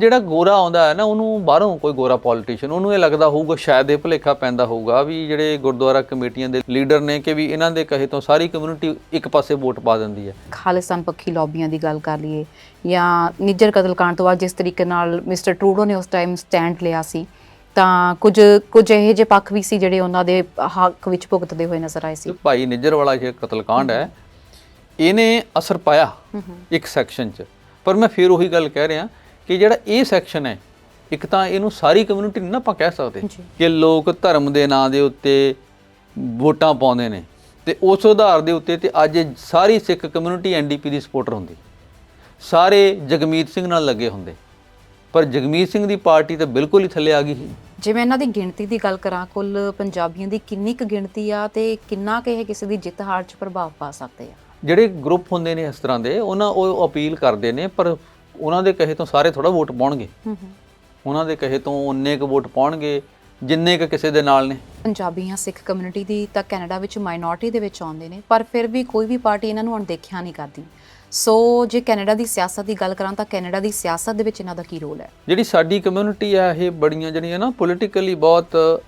ਜਿਹੜਾ ਗੋਰਾ ਆਉਂਦਾ ਹੈ ਨਾ ਉਹਨੂੰ ਬਾਹਰੋਂ ਕੋਈ ਗੋਰਾ ਪੋਲੀਟੀਸ਼ੀਅਨ ਉਹਨੂੰ ਇਹ ਲੱਗਦਾ ਹੋਊਗਾ ਸ਼ਾਇਦ ਇਹ ਭੁਲੇਖਾ ਪੈਂਦਾ ਹੋਊਗਾ ਵੀ ਜਿਹੜੇ ਗੁਰਦੁਆਰਾ ਕਮੇਟੀਆਂ ਦੇ ਲੀਡਰ ਨੇ ਕਿ ਵੀ ਇਹਨਾਂ ਦੇ ਕਹੇ ਤੋਂ ਸਾਰੀ ਕਮਿਊਨਿਟੀ ਇੱਕ ਪਾਸੇ ਵੋਟ ਪਾ ਦਿੰਦੀ ਹੈ। ਖਾਲਿਸਤਾਨ ਪੱਖੀ ਲੌਬੀਆਂ ਦੀ ਗੱਲ ਕਰ ਲਈਏ ਜਾਂ ਨਿੱਜਰ ਕਤਲ ਕਾਂਡ ਤੋਂ ਬਾਅਦ ਜਿਸ ਤਰੀਕੇ ਨਾਲ ਮਿਸਟਰ ਟਰੂਡੋ ਨੇ ਉਸ ਟਾਈਮ ਸਟੈਂਡ ਲਿਆ ਸੀ ਤਾਂ ਕੁਝ ਕੁਝ ਇਹੋ ਜਿਹੇ ਪੱਖ ਵੀ ਸੀ ਜਿਹੜੇ ਉਹਨਾਂ ਦੇ ਹੱਕ ਵਿੱਚ ਭੁਗਤਦੇ ਹੋਏ ਨਜ਼ਰ ਆਏ ਸੀ। ਭਾਈ ਨਿੱਜਰ ਵਾਲਾ ਇਹ ਕਤਲकांड ਹੈ ਇਹਨੇ ਅਸਰ ਪਾਇਆ ਇੱਕ ਸੈਕਸ਼ਨ 'ਚ। ਪਰ ਮੈਂ ਫਿਰ ਉਹੀ ਗੱਲ ਕਹਿ ਰਿਹਾ ਕਿ ਜਿਹੜਾ ਇਹ ਸੈਕਸ਼ਨ ਹੈ ਇੱਕ ਤਾਂ ਇਹਨੂੰ ਸਾਰੀ ਕਮਿਊਨਿਟੀ ਨਹੀਂ ਨਾ ਆਪਾਂ ਕਹਿ ਸਕਦੇ। ਕਿ ਲੋਕ ਧਰਮ ਦੇ ਨਾਂ ਦੇ ਉੱਤੇ ਵੋਟਾਂ ਪਾਉਂਦੇ ਨੇ ਤੇ ਉਸ ਆਧਾਰ ਦੇ ਉੱਤੇ ਤੇ ਅੱਜ ਸਾਰੀ ਸਿੱਖ ਕਮਿਊਨਿਟੀ ਐਨਡੀਪੀ ਦੀ ਸਪੋਰਟਰ ਹੁੰਦੀ। ਸਾਰੇ ਜਗਮੀਤ ਸਿੰਘ ਨਾਲ ਲੱਗੇ ਹੁੰਦੇ। ਪਰ ਜਗਮੀਤ ਸਿੰਘ ਦੀ ਪਾਰਟੀ ਤਾਂ ਬਿਲਕੁਲ ਹੀ ਥੱਲੇ ਆ ਗਈ ਸੀ। ਜਿਵੇਂ ਇਹਨਾਂ ਦੀ ਗਿਣਤੀ ਦੀ ਗੱਲ ਕਰਾਂ ਕੁੱਲ ਪੰਜਾਬੀਆਂ ਦੀ ਕਿੰਨੀ ਕੁ ਗਿਣਤੀ ਆ ਤੇ ਕਿੰਨਾ ਕੁ ਇਹ ਕਿਸੇ ਦੀ ਜਿੱਤ ਹਾਰ 'ਚ ਪ੍ਰਭਾਵ ਪਾ ਸਕਦੇ ਆ? ਜਿਹੜੇ ਗਰੁੱਪ ਹੁੰਦੇ ਨੇ ਇਸ ਤਰ੍ਹਾਂ ਦੇ ਉਹਨਾਂ ਉਹ ਅਪੀਲ ਕਰਦੇ ਨੇ ਪਰ ਉਹਨਾਂ ਦੇ ਕਹੇ ਤੋਂ ਸਾਰੇ ਥੋੜਾ ਵੋਟ ਪਾਉਣਗੇ। ਹੂੰ ਹੂੰ। ਉਹਨਾਂ ਦੇ ਕਹੇ ਤੋਂ ਉਨੇ ਕੁ ਵੋਟ ਪਾਉਣਗੇ ਜਿੰਨੇ ਕੁ ਕਿਸੇ ਦੇ ਨਾਲ ਨੇ। ਪੰਜਾਬੀ ਜਾਂ ਸਿੱਖ ਕਮਿਊਨਿਟੀ ਦੀ ਤਾਂ ਕੈਨੇਡਾ ਵਿੱਚ ਮਾਈਨੋਰਟੀ ਦੇ ਵਿੱਚ ਆਉਂਦੇ ਨੇ ਪਰ ਫਿਰ ਵੀ ਕੋਈ ਵੀ ਪਾਰਟੀ ਇਹਨਾਂ ਨੂੰ ਅਣਦੇਖਿਆ ਨਹੀਂ ਕਰਦੀ। ਸੋ ਜੇ ਕੈਨੇਡਾ ਦੀ ਸਿਆਸਤ ਦੀ ਗੱਲ ਕਰਾਂ ਤਾਂ ਕੈਨੇਡਾ ਦੀ ਸਿਆਸਤ ਦੇ ਵਿੱਚ ਇਹਨਾਂ ਦਾ ਕੀ ਰੋਲ ਹੈ? ਜਿਹੜੀ ਸਾਡੀ ਕਮਿਊਨਿਟੀ ਆ ਇਹ ਬੜੀਆਂ ਜਿਹੜੀਆਂ ਨਾ ਪੋਲੀਟੀਕਲੀ ਬਹੁਤ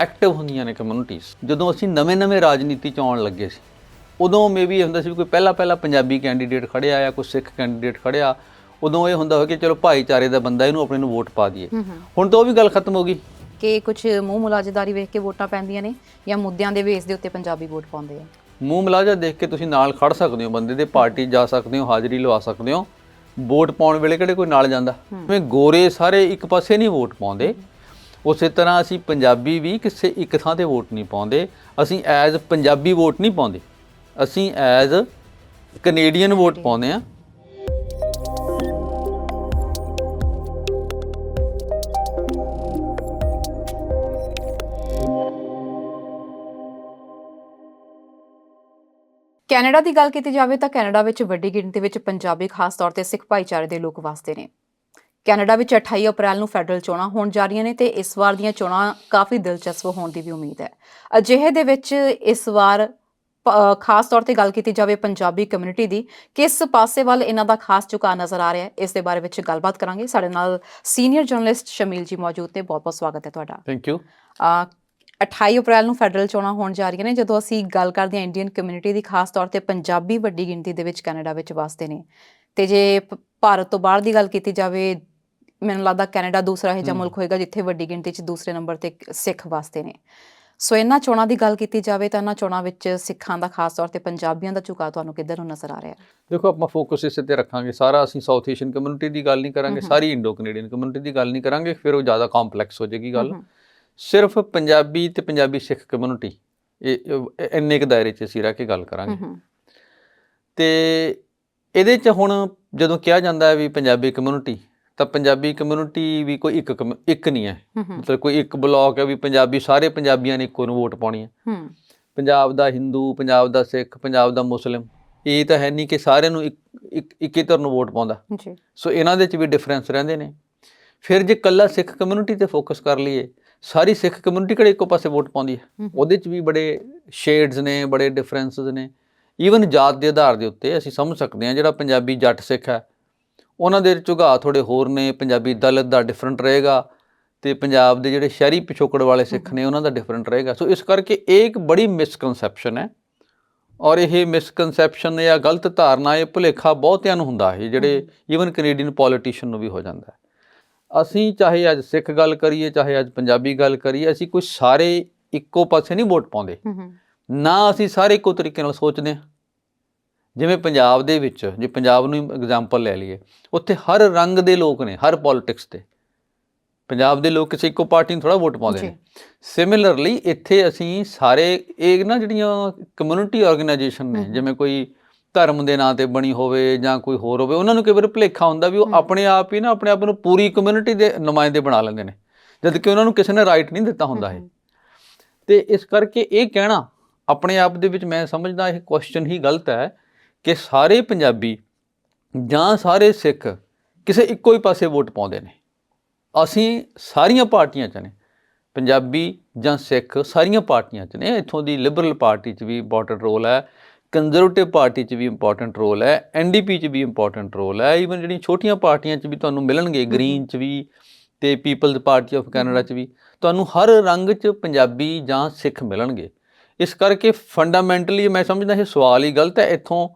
ਐਕਟਿਵ ਹੁੰਦੀਆਂ ਨੇ ਕਮਿਊਨਿਟੀਜ਼ ਜਦੋਂ ਅਸੀਂ ਨਵੇਂ-ਨਵੇਂ ਰਾਜਨੀਤੀ ਚ ਆਉਣ ਲੱਗੇ ਸੀ ਉਦੋਂ ਮੇਬੀ ਹੁੰਦਾ ਸੀ ਕੋਈ ਪਹਿਲਾ ਪਹਿਲਾ ਪੰਜਾਬੀ ਕੈਂਡੀਡੇਟ ਖੜਿਆ ਜਾਂ ਕੋਈ ਸਿੱਖ ਕੈਂਡੀਡੇਟ ਖੜਿਆ ਉਦੋਂ ਇਹ ਹੁੰਦਾ ਹੋ ਕਿ ਚਲੋ ਭਾਈਚਾਰੇ ਦਾ ਬੰਦਾ ਇਹਨੂੰ ਆਪਣੇ ਨੂੰ ਵੋਟ ਪਾ ਦਈਏ। ਹੁਣ ਤਾਂ ਉਹ ਵੀ ਗੱਲ ਖਤਮ ਹੋ ਗਈ। ਕਿ ਕੁਝ ਮੂੰਹ ਮੁਲਾਜ਼ੇਦਾਰੀ ਵੇਖ ਕੇ ਵੋਟਾਂ ਪੈਂਦੀਆਂ ਨੇ ਜਾਂ ਮੁੱਦਿਆਂ ਦੇ ਬੇਸ ਦੇ ਉੱਤੇ ਪੰਜਾਬੀ ਵੋਟ ਪਾਉਂਦੇ ਆ। ਮੂੰਹ ਮਲਾਜਾ ਦੇਖ ਕੇ ਤੁਸੀਂ ਨਾਲ ਖੜ ਸਕਦੇ ਹੋ ਬੰਦੇ ਦੇ ਪਾਰਟੀ ਜਾ ਸਕਦੇ ਹੋ ਹਾਜ਼ਰੀ ਲਵਾ ਸਕਦੇ ਹੋ। ਵੋਟ ਪਾਉਣ ਵੇਲੇ ਕਿਹੜੇ ਕੋਈ ਨਾਲ ਜਾਂਦਾ? ਜਿਵੇਂ ਗੋਰੇ ਸਾਰੇ ਇੱਕ ਪਾਸੇ ਨਹੀਂ ਵੋਟ ਪਾਉਂਦੇ। ਉਸੇ ਤਰ੍ਹਾਂ ਅਸੀਂ ਪੰਜਾਬੀ ਵੀ ਕਿਸੇ ਇੱਕ ਥਾਂ ਤੇ ਵੋਟ ਨਹੀਂ ਪਾਉਂਦੇ। ਅਸੀਂ ਐਜ਼ ਪੰਜਾਬੀ ਵੋਟ ਨਹੀਂ ਪਾਉਂਦੇ। ਅਸੀਂ ਐਜ਼ ਕੈਨੇਡੀਅਨ ਵੋਟ ਪਾਉਂਦੇ ਆ ਕੈਨੇਡਾ ਦੀ ਗੱਲ ਕੀਤੀ ਜਾਵੇ ਤਾਂ ਕੈਨੇਡਾ ਵਿੱਚ ਵੱਡੀ ਗਿਣਤੀ ਵਿੱਚ ਪੰਜਾਬੀ ਖਾਸ ਤੌਰ ਤੇ ਸਿੱਖ ਭਾਈਚਾਰੇ ਦੇ ਲੋਕ ਵਸਦੇ ਨੇ। ਕੈਨੇਡਾ ਵਿੱਚ 28 ਅਪ੍ਰੈਲ ਨੂੰ ਫੈਡਰਲ ਚੋਣਾਂ ਹੋਣ ਜਾ ਰਹੀਆਂ ਨੇ ਤੇ ਇਸ ਵਾਰ ਦੀਆਂ ਚੋਣਾਂ ਕਾਫੀ ਦਿਲਚਸਪ ਹੋਣ ਦੀ ਵੀ ਉਮੀਦ ਹੈ। ਅਜਿਹੇ ਦੇ ਵਿੱਚ ਇਸ ਵਾਰ ਖਾਸ ਤੌਰ ਤੇ ਗੱਲ ਕੀਤੀ ਜਾਵੇ ਪੰਜਾਬੀ ਕਮਿਊਨਿਟੀ ਦੀ ਕਿਸ ਪਾਸੇ ਵੱਲ ਇਹਨਾਂ ਦਾ ਖਾਸ ਝੁਕਾਅ ਨਜ਼ਰ ਆ ਰਿਹਾ ਹੈ ਇਸ ਦੇ ਬਾਰੇ ਵਿੱਚ ਗੱਲਬਾਤ ਕਰਾਂਗੇ। ਸਾਡੇ ਨਾਲ ਸੀਨੀਅਰ ਜਰਨਲਿਸਟ ਸ਼ਮੀਲ ਜੀ ਮੌਜੂਦ ਨੇ। ਬਹੁਤ ਬਹੁਤ ਸਵਾਗਤ ਹੈ ਤੁਹਾਡਾ। ਥੈਂਕ ਯੂ 28 ਅਪ੍ਰੈਲ ਨੂੰ ਫੈਡਰਲ ਚੋਣਾਂ ਹੋਣ ਜਾ ਰਹੀਆਂ ਨੇ ਜਦੋਂ ਅਸੀਂ ਗੱਲ ਕਰਦੇ ਹਾਂ ਇੰਡੀਅਨ ਕਮਿਊਨਿਟੀ ਦੀ ਖਾਸ ਤੌਰ ਤੇ ਪੰਜਾਬੀ ਵੱਡੀ ਗਿਣਤੀ ਦੇ ਵਿੱਚ ਕੈਨੇਡਾ ਵਿੱਚ ਵਸਦੇ ਨੇ। ਤੇ ਜੇ ਭਾਰਤ ਤੋਂ ਬਾਹਰ ਦੀ ਗੱਲ ਕੀਤੀ ਜਾਵੇ ਮੈਨੂੰ ਲੱਗਦਾ ਕੈਨੇਡਾ ਦੂਸਰਾ ਇਹ ਜਿਹਾ ਮੁਲਕ ਹੋਏਗਾ ਜਿੱਥੇ ਵੱਡੀ ਗਿਣਤੀ 'ਚ ਦੂਸਰੇ ਨੰਬਰ ਤੇ ਸਿੱਖ ਵਸਦੇ ਨੇ। ਸੋ ਇਹਨਾਂ ਚੋਣਾਂ ਦੀ ਗੱਲ ਕੀਤੀ ਜਾਵੇ ਤਾਂ ਇਹਨਾਂ ਚੋਣਾਂ ਵਿੱਚ ਸਿੱਖਾਂ ਦਾ ਖਾਸ ਤੌਰ ਤੇ ਪੰਜਾਬੀਆਂ ਦਾ ਝੁਕਾਅ ਤੁਹਾਨੂੰ ਕਿੱਧਰ ਨੂੰ ਨਜ਼ਰ ਆ ਰਿਹਾ? ਦੇਖੋ ਆਪਾਂ ਫੋਕਸ ਇਸੇ ਤੇ ਰੱਖਾਂਗੇ। ਸਾਰਾ ਅਸੀਂ ਸਾਊਥ ਏਸ਼ੀਅਨ ਕਮਿਊਨਿਟੀ ਦੀ ਗੱਲ ਨਹੀਂ ਕਰਾਂਗੇ ਸਾਰੀ ਇੰਡੋ ਕੈਨੇਡੀਅਨ ਕਮਿਊਨਿਟੀ ਦੀ ਗੱਲ ਨਹੀਂ ਕਰਾਂਗੇ ਫਿਰ ਉਹ ਜ਼ਿਆਦਾ ਕੰਪਲੈਕਸ ਹੋ ਜਾਏਗੀ ਗੱਲ। ਸਿਰਫ ਪੰਜਾਬੀ ਤੇ ਪੰਜਾਬੀ ਸਿੱਖ ਕਮਿਊਨਿਟੀ ਇਹ ਇੰਨੇ ਕੁ ਦਾਇਰੇ 'ਚ ਅਸੀਂ ਰਹਿ ਕੇ ਗੱਲ ਕਰਾਂਗੇ। ਤੇ ਇਹਦੇ 'ਚ ਹੁਣ ਜਦੋਂ ਕਿਹਾ ਜਾਂਦਾ ਹੈ ਵੀ ਪੰਜਾਬੀ ਕਮਿਊਨਿਟੀ ਤਾਂ ਪੰਜਾਬੀ ਕਮਿਊਨਿਟੀ ਵੀ ਕੋਈ ਇੱਕ ਇੱਕ ਨਹੀਂ ਹੈ। ਮਤਲਬ ਕੋਈ ਇੱਕ ਬਲਾਕ ਹੈ ਵੀ ਪੰਜਾਬੀ ਸਾਰੇ ਪੰਜਾਬੀਆਂ ਨੇ ਇੱਕੋ ਨੂੰ ਵੋਟ ਪਾਉਣੀ ਹੈ। ਪੰਜਾਬ ਦਾ ਹਿੰਦੂ ਪੰਜਾਬ ਦਾ ਸਿੱਖ ਪੰਜਾਬ ਦਾ ਮੁਸਲਿਮ ਇਹ ਤਾਂ ਹੈ ਨਹੀਂ ਕਿ ਸਾਰਿਆਂ ਨੂੰ ਇੱਕ ਇੱਕ ਇੱਕੇ ਧਰ ਨੂੰ ਵੋਟ ਪਾਉਂਦਾ। ਜੀ। ਸੋ ਇਹਨਾਂ ਦੇ ਚ ਵੀ ਡਿਫਰੈਂਸ ਰਹਿੰਦੇ ਨੇ। ਫਿਰ ਜੇ ਕੱਲਾ ਸਿੱਖ ਕਮਿਊਨਿਟੀ ਤੇ ਫੋਕਸ ਕਰ ਲਈਏ ਸਾਰੀ ਸਿੱਖ ਕਮਿਊਨਿਟੀ ਕਿਹੜੇ ਇੱਕੋ ਪਾਸੇ ਵੋਟ ਪਾਉਂਦੀ ਹੈ। ਉਹਦੇ ਚ ਵੀ ਬੜੇ ਸ਼ੇਡਸ ਨੇ ਬੜੇ ਡਿਫਰੈਂਸਸ ਨੇ। ਈਵਨ ਜਾਤ ਦੇ ਆਧਾਰ ਦੇ ਉੱਤੇ ਅਸੀਂ ਸਮਝ ਸਕਦੇ ਹਾਂ ਜਿਹੜਾ ਪੰਜਾਬੀ ਜੱਟ ਸਿੱਖ ਹੈ। ਉਹਨਾਂ ਦੇ ਝੁਕਾਅ ਥੋੜੇ ਹੋਰ ਨੇ ਪੰਜਾਬੀ ਦਲਿਤ ਦਾ ਡਿਫਰੈਂਟ ਰਹੇਗਾ ਤੇ ਪੰਜਾਬ ਦੇ ਜਿਹੜੇ ਸ਼ਹਿਰੀ ਪਿਛੋਕੜ ਵਾਲੇ ਸਿੱਖ ਨੇ ਉਹਨਾਂ ਦਾ ਡਿਫਰੈਂਟ ਰਹੇਗਾ। ਸੋ ਇਸ ਕਰਕੇ ਇਹ ਇੱਕ ਬੜੀ ਮਿਸਕਨਸੈਪਸ਼ਨ ਹੈ ਔਰ ਇਹ ਮਿਸਕਨਸੈਪਸ਼ਨ ਜਾਂ ਗਲਤ ਧਾਰਨਾ ਇਹ ਭੁਲੇਖਾ ਬਹੁਤਿਆਂ ਨੂੰ ਹੁੰਦਾ ਹੈ ਜਿਹੜੇ ਈਵਨ ਕੈਨੇਡੀਅਨ ਪੋਲੀਟੀਸ਼ੀਅਨ ਨੂੰ ਵੀ ਹੋ ਜਾਂਦਾ ਹੈ। ਅਸੀਂ ਚਾਹੇ ਅੱਜ ਸਿੱਖ ਗੱਲ ਕਰੀਏ ਚਾਹੇ ਅੱਜ ਪੰਜਾਬੀ ਗੱਲ ਕਰੀਏ ਅਸੀਂ ਕੋਈ ਸਾਰੇ ਇੱਕੋ ਪਾਸੇ ਨਹੀਂ ਵੋਟ ਪਾਉਂਦੇ। ਨਾ ਅਸੀਂ ਸਾਰੇ ਇੱਕੋ ਤਰੀਕੇ ਨਾਲ ਸੋਚਦੇ ਹਾਂ। ਜਿਵੇਂ ਪੰਜਾਬ ਦੇ ਵਿੱਚ ਜੇ ਪੰਜਾਬ ਨੂੰ ਐਗਜ਼ਾਮਪਲ ਲੈ ਲਈਏ ਉੱਥੇ ਹਰ ਰੰਗ ਦੇ ਲੋਕ ਨੇ ਹਰ ਪੋਲਿਟਿਕਸ ਤੇ। ਪੰਜਾਬ ਦੇ ਲੋਕ ਕਿਸੇ ਇੱਕੋ ਪਾਰਟੀ ਨੂੰ ਥੋੜਾ ਵੋਟ ਪਾਉਂਦੇ। ਨੇ। ਸਿਮਿਲਰਲੀ ਇੱਥੇ ਅਸੀਂ ਸਾਰੇ ਇਹ ਨਾ ਜਿਹੜੀਆਂ ਕਮਿਊਨਿਟੀ ਆਰਗੇਨਾਈਜੇਸ਼ਨ ਨੇ ਜਿਵੇਂ ਕੋਈ ਧਰਮ ਦੇ ਨਾਂ ਤੇ ਬਣੀ ਹੋਵੇ ਜਾਂ ਕੋਈ ਹੋਰ ਹੋਵੇ ਉਹਨਾਂ ਨੂੰ ਕਈ ਵਾਰ ਭੁਲੇਖਾ ਹੁੰਦਾ ਵੀ ਉਹ ਆਪਣੇ ਆਪ ਹੀ ਨਾ ਆਪਣੇ ਆਪ ਨੂੰ ਪੂਰੀ ਕਮਿਊਨਿਟੀ ਦੇ ਨੁਮਾਇੰਦੇ ਬਣਾ ਲੈਂਦੇ ਨੇ। ਜਦ ਕਿ ਉਹਨਾਂ ਨੂੰ ਕਿਸੇ ਨੇ ਰਾਈਟ ਨਹੀਂ ਦਿੱਤਾ ਹੁੰਦਾ ਇਹ। ਤੇ ਇਸ ਕਰਕੇ ਇਹ ਕਹਿਣਾ ਆਪਣੇ ਆਪ ਦੇ ਵਿੱਚ ਮੈਂ ਸਮਝਦਾ ਇਹ ਕੁਐਸਚਨ ਹੀ ਗਲਤ ਹੈ ਕਿ ਸਾਰੇ ਪੰਜਾਬੀ ਜਾਂ ਸਾਰੇ ਸਿੱਖ ਕਿਸੇ ਇੱਕੋ ਹੀ ਪਾਸੇ ਵੋਟ ਪਾਉਂਦੇ ਨੇ। ਅਸੀਂ ਸਾਰੀਆਂ ਪਾਰਟੀਆਂ 'ਚ ਨੇ। ਪੰਜਾਬੀ ਜਾਂ ਸਿੱਖ ਸਾਰੀਆਂ ਪਾਰਟੀਆਂ 'ਚ ਨੇ। ਇੱਥੋਂ ਦੀ ਲਿਬਰਲ ਪਾਰਟੀ 'ਚ ਵੀ ਇੰਪੋਰਟੈਂਟ ਰੋਲ ਹੈ। ਕੰਜ਼ਰਵੇਟਿਵ ਪਾਰਟੀ 'ਚ ਵੀ ਇੰਪੋਰਟੈਂਟ ਰੋਲ ਹੈ ਐਨਡੀਪੀ 'ਚ ਵੀ ਇੰਪੋਰਟੈਂਟ ਰੋਲ ਹੈ ਈਵਨ ਜਿਹੜੀਆਂ ਛੋਟੀਆਂ ਪਾਰਟੀਆਂ 'ਚ ਵੀ ਤੁਹਾਨੂੰ ਮਿਲਣਗੇ ਗ੍ਰੀਨ 'ਚ ਵੀ ਤੇ ਪੀਪਲਜ਼ ਪਾਰਟੀ ਆਫ ਕੈਨੇਡਾ 'ਚ ਵੀ ਤੁਹਾਨੂੰ ਹਰ ਰੰਗ 'ਚ ਪੰਜਾਬੀ ਜਾਂ ਸਿੱਖ ਮਿਲਣਗੇ। ਇਸ ਕਰਕੇ ਫੰਡਾਮੈਂਟਲੀ ਮੈਂ ਸਮਝਦਾ ਇਹ ਸਵਾਲ ਹੀ ਗਲਤ ਹੈ ਇੱਥੋਂ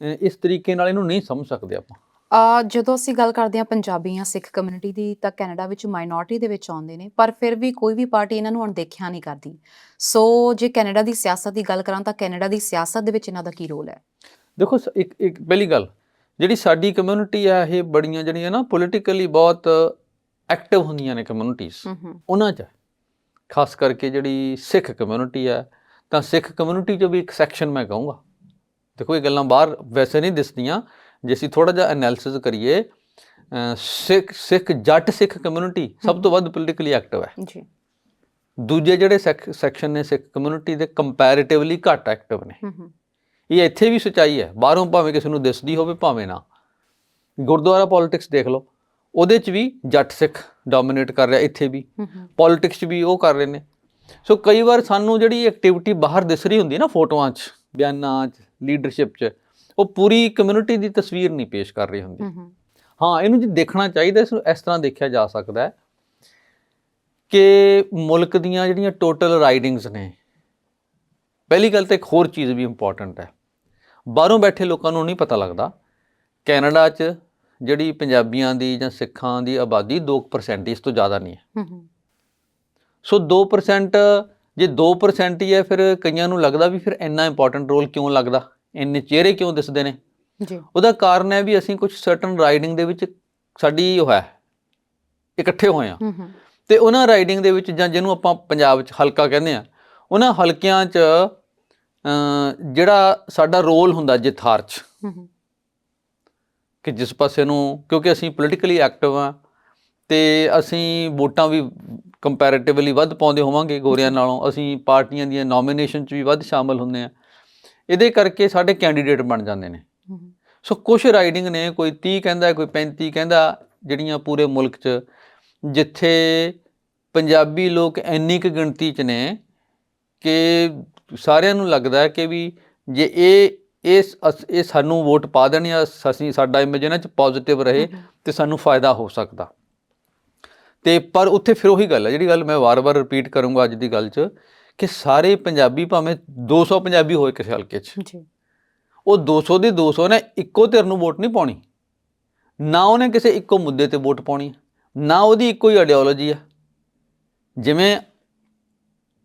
ਇਸ ਤਰੀਕੇ ਨਾਲ ਇਹਨੂੰ ਨਹੀਂ ਸਮਝ ਸਕਦੇ ਆਪਾਂ। ਆ ਜਦੋਂ ਅਸੀਂ ਗੱਲ ਕਰਦੇ ਹਾਂ ਪੰਜਾਬੀ ਜਾਂ ਸਿੱਖ ਕਮਿਊਨਿਟੀ ਦੀ ਤਾਂ ਕੈਨੇਡਾ ਵਿੱਚ ਮਾਈਨੋਰਟੀ ਦੇ ਵਿੱਚ ਆਉਂਦੇ ਨੇ ਪਰ ਫਿਰ ਵੀ ਕੋਈ ਵੀ ਪਾਰਟੀ ਇਹਨਾਂ ਨੂੰ ਅਣਦੇਖਿਆ ਨਹੀਂ ਕਰਦੀ। ਸੋ ਜੇ ਕੈਨੇਡਾ ਦੀ ਸਿਆਸਤ ਦੀ ਗੱਲ ਕਰਾਂ ਤਾਂ ਕੈਨੇਡਾ ਦੀ ਸਿਆਸਤ ਦੇ ਵਿੱਚ ਇਹਨਾਂ ਦਾ ਕੀ ਰੋਲ ਹੈ? ਦੇਖੋ ਸ- ਇੱਕ ਇੱਕ ਪਹਿਲੀ ਗੱਲ ਜਿਹੜੀ ਸਾਡੀ ਕਮਿਊਨਿਟੀ ਆ ਇਹ ਬੜੀਆਂ ਜਿਹੜੀਆਂ ਨਾ ਪੋਲੀਟੀਕਲੀ ਬਹੁਤ ਐਕਟਿਵ ਹੁੰਦੀਆਂ ਨੇ ਕਮਿਊਨਿਟੀਆਂ ਹੂੰ ਹੂੰ ਉਹਨਾਂ 'ਚ। ਖਾਸ ਕਰਕੇ ਜਿਹੜੀ ਸਿੱਖ ਕਮਿਊਨਿਟੀ ਹੈ ਤਾਂ ਸਿੱਖ ਕਮਿਊਨਿਟੀ 'ਚ ਵੀ ਇੱਕ ਸੈਕਸ਼ਨ ਮੈਂ ਕਹੂੰਗਾ। ਦੇਖੋ ਇਹ ਗੱਲਾਂ ਬਾਹਰ ਵੈਸੇ ਨਹੀਂ ਦਿਸਦੀਆਂ ਜੇ ਅਸੀਂ ਥੋੜਾ ਜਿਹਾ ਐਨਾਲਿਸਿਸ ਕਰੀਏ ਸਿੱਖ ਸਿੱਖ ਜੱਟ ਸਿੱਖ ਕਮਿਊਨਿਟੀ ਸਭ ਤੋਂ ਵੱਧ ਪੋਲੀਟੀਕਲੀ ਐਕਟਿਵ ਹੈ। ਜੀ। ਦੂਜੇ ਜਿਹੜੇ ਸੈਕਸ਼ਨ ਨੇ ਸਿੱਖ ਕਮਿਊਨਿਟੀ ਦੇ ਕੰਪੈਰੀਟਿਵਲੀ ਘੱਟ ਐਕਟਿਵ ਨੇ। ਇਹ ਇੱਥੇ ਵੀ ਸਚਾਈ ਹੈ। ਬਾਹਰੋਂ ਭਾਵੇਂ ਕਿਸੇ ਨੂੰ ਦਿਸਦੀ ਹੋਵੇ ਭਾਵੇਂ ਨਾ। ਗੁਰਦੁਆਰਾ ਪੋਲਿਟਿਕਸ ਦੇਖ ਲਓ। ਉਹਦੇ 'ਚ ਵੀ ਜੱਟ ਸਿੱਖ ਡੋਮਿਨੇਟ ਕਰ ਰਿਹਾ ਇੱਥੇ ਵੀ। ਪੋਲਿਟਿਕਸ 'ਚ ਵੀ ਉਹ ਕਰ ਰਹੇ ਨੇ। ਸੋ ਕਈ ਵਾਰ ਸਾਨੂੰ ਜਿਹੜੀ ਐਕਟੀਵਿਟੀ ਬਾਹਰ ਦਿਸ ਰਹੀ ਹੁੰਦੀ ਹੈ ਨਾ ਫੋਟੋਆਂ 'ਚ ਬਿਆਨਾਂ 'ਚ ਲੀਡਰਸ਼ਿਪ 'ਚ ਉਹ ਪੂਰੀ ਕਮਿਊਨਿਟੀ ਦੀ ਤਸਵੀਰ ਨਹੀਂ ਪੇਸ਼ ਕਰ ਰਹੀ ਹੁੰਦੀ। ਹੂੰ ਇਹਨੂੰ ਜੇ ਦੇਖਣਾ ਚਾਹੀਦਾ ਇਸ ਨੂੰ ਇਸ ਤਰ੍ਹਾਂ ਦੇਖਿਆ ਜਾ ਸਕਦਾ ਹੈ ਕਿ ਮੁਲਕ ਦੀਆਂ ਜਿਹੜੀਆਂ ਟੋਟਲ ਰਾਈਡਿੰਗਸ ਨੇ ਪਹਿਲੀ ਗੱਲ ਤਾਂ ਇੱਕ ਹੋਰ ਚੀਜ਼ ਵੀ ਇੰਪੋਰਟੈਂਟ ਹੈ। ਬਾਹਰੋਂ ਬੈਠੇ ਲੋਕਾਂ ਨੂੰ ਨਹੀਂ ਪਤਾ ਲੱਗਦਾ ਕੈਨੇਡਾ 'ਚ ਜਿਹੜੀ ਪੰਜਾਬੀਆਂ ਦੀ ਜਾਂ ਸਿੱਖਾਂ ਦੀ ਆਬਾਦੀ 2% ਹੀ ਇਸ ਤੋਂ ਜ਼ਿਆਦਾ ਨਹੀਂ ਹੂੰ। ਸੋ 2% ਜੇ 2% ਹੀ ਹੈ ਫਿਰ ਕਈਆਂ ਨੂੰ ਲੱਗਦਾ ਵੀ ਫਿਰ ਇੰਨਾ ਇੰਪੋਰਟੈਂਟ ਰੋਲ ਕਿਉਂ ਲੱਗਦਾ? ਇੰਨੇ ਚਿਹਰੇ ਕਿਉਂ ਦਿਸਦੇ ਨੇ? ਜੀ। ਉਹਦਾ ਕਾਰਨ ਹੈ ਵੀ ਅਸੀਂ ਕੁਝ ਸਰਟਨ ਰਾਈਡਿੰਗ ਦੇ ਵਿੱਚ ਸਾਡੀ ਉਹ ਹੈ ਇਕੱਠੇ ਹੋਏ ਆ ਹੂੰ ਹੂੰ। ਤੇ ਉਹਨਾਂ ਰਾਈਡਿੰਗ ਦੇ ਵਿੱਚ ਜਾਂ ਜਿਹਨੂੰ ਆਪਾਂ ਪੰਜਾਬ 'ਚ ਹਲਕਾ ਕਹਿੰਦੇ ਆ ਉਹਨਾਂ ਹਲਕਿਆਂ 'ਚ ਜਿਹੜਾ ਸਾਡਾ ਰੋਲ ਹੁੰਦਾ ਜਿਥਾਰ 'ਚ ਹੂੰ ਹੂੰ। ਕਿ ਜਿਸ ਪਾਸੇ ਨੂੰ ਕਿਉਂਕਿ ਅਸੀਂ ਪੋਲੀਟੀਕਲੀ ਐਕਟਿਵ ਆ ਤੇ ਅਸੀਂ ਵੋਟਾਂ ਵੀ ਕੰਪੈਰੀਟਿਵਲੀ ਵੱਧ ਪਾਉਂਦੇ ਹੋਵਾਂਗੇ ਗੋਰਿਆਂ ਨਾਲੋਂ ਅਸੀਂ ਪਾਰਟੀਆਂ ਦੀਆਂ ਨੋਮੀਨੇਸ਼ਨ 'ਚ ਵੀ ਵੱਧ ਸ਼ਾਮਲ ਹੁੰਦੇ ਆ ਇਹਦੇ ਕਰਕੇ ਸਾਡੇ ਕੈਂਡੀਡੇਟ ਬਣ ਜਾਂਦੇ ਨੇ। ਸੋ ਕੁਝ ਰਾਈਡਿੰਗ ਨੇ ਕੋਈ 30 ਕਹਿੰਦਾ ਕੋਈ 35 ਕਹਿੰਦਾ ਜਿਹੜੀਆਂ ਪੂਰੇ ਮੁਲਕ 'ਚ ਜਿੱਥੇ ਪੰਜਾਬੀ ਲੋਕ ਇੰਨੀ ਕੁ ਗਿਣਤੀ 'ਚ ਨੇ ਕਿ ਸਾਰਿਆਂ ਨੂੰ ਲੱਗਦਾ ਹੈ ਕਿ ਵੀ ਜੇ ਇਹ ਇਸ ਇਹ ਸਾਨੂੰ ਵੋਟ ਪਾ ਦੇਣ ਜਾਂ ਅਸੀਂ ਸਾਡਾ ਇਮੇਜ ਇਹਨਾਂ 'ਚ ਪੋਜ਼ਿਟਿਵ ਰਹੇ ਤੇ ਸਾਨੂੰ ਫਾਇਦਾ ਹੋ ਸਕਦਾ। ਤੇ ਪਰ ਉੱਥੇ ਫਿਰ ਉਹੀ ਗੱਲ ਹੈ ਜਿਹੜੀ ਗੱਲ ਮੈਂ ਵਾਰ-ਵਾਰ ਰਿਪੀਟ ਕਰੂੰਗਾ ਅੱਜ ਦੀ ਗੱਲ 'ਚ ਕਿ ਸਾਰੇ ਪੰਜਾਬੀ ਭਾਵੇਂ 200 ਪੰਜਾਬੀ ਹੋਏ ਕਿਸੇ ਹਲਕੇ 'ਚ। ਜੀ। ਉਹ 200 ਦੇ 200 ਨੇ ਇੱਕੋ ਧਿਰ ਨੂੰ ਵੋਟ ਨਹੀਂ ਪਾਉਣੀ। ਨਾ ਉਹਨੇ ਕਿਸੇ ਇੱਕੋ ਮੁੱਦੇ ਤੇ ਵੋਟ ਪਾਉਣੀ ਨਾ ਉਹਦੀ ਇੱਕੋ ਹੀ ਆਈਡੀਓਲੋਜੀ ਹੈ ਜਿਵੇਂ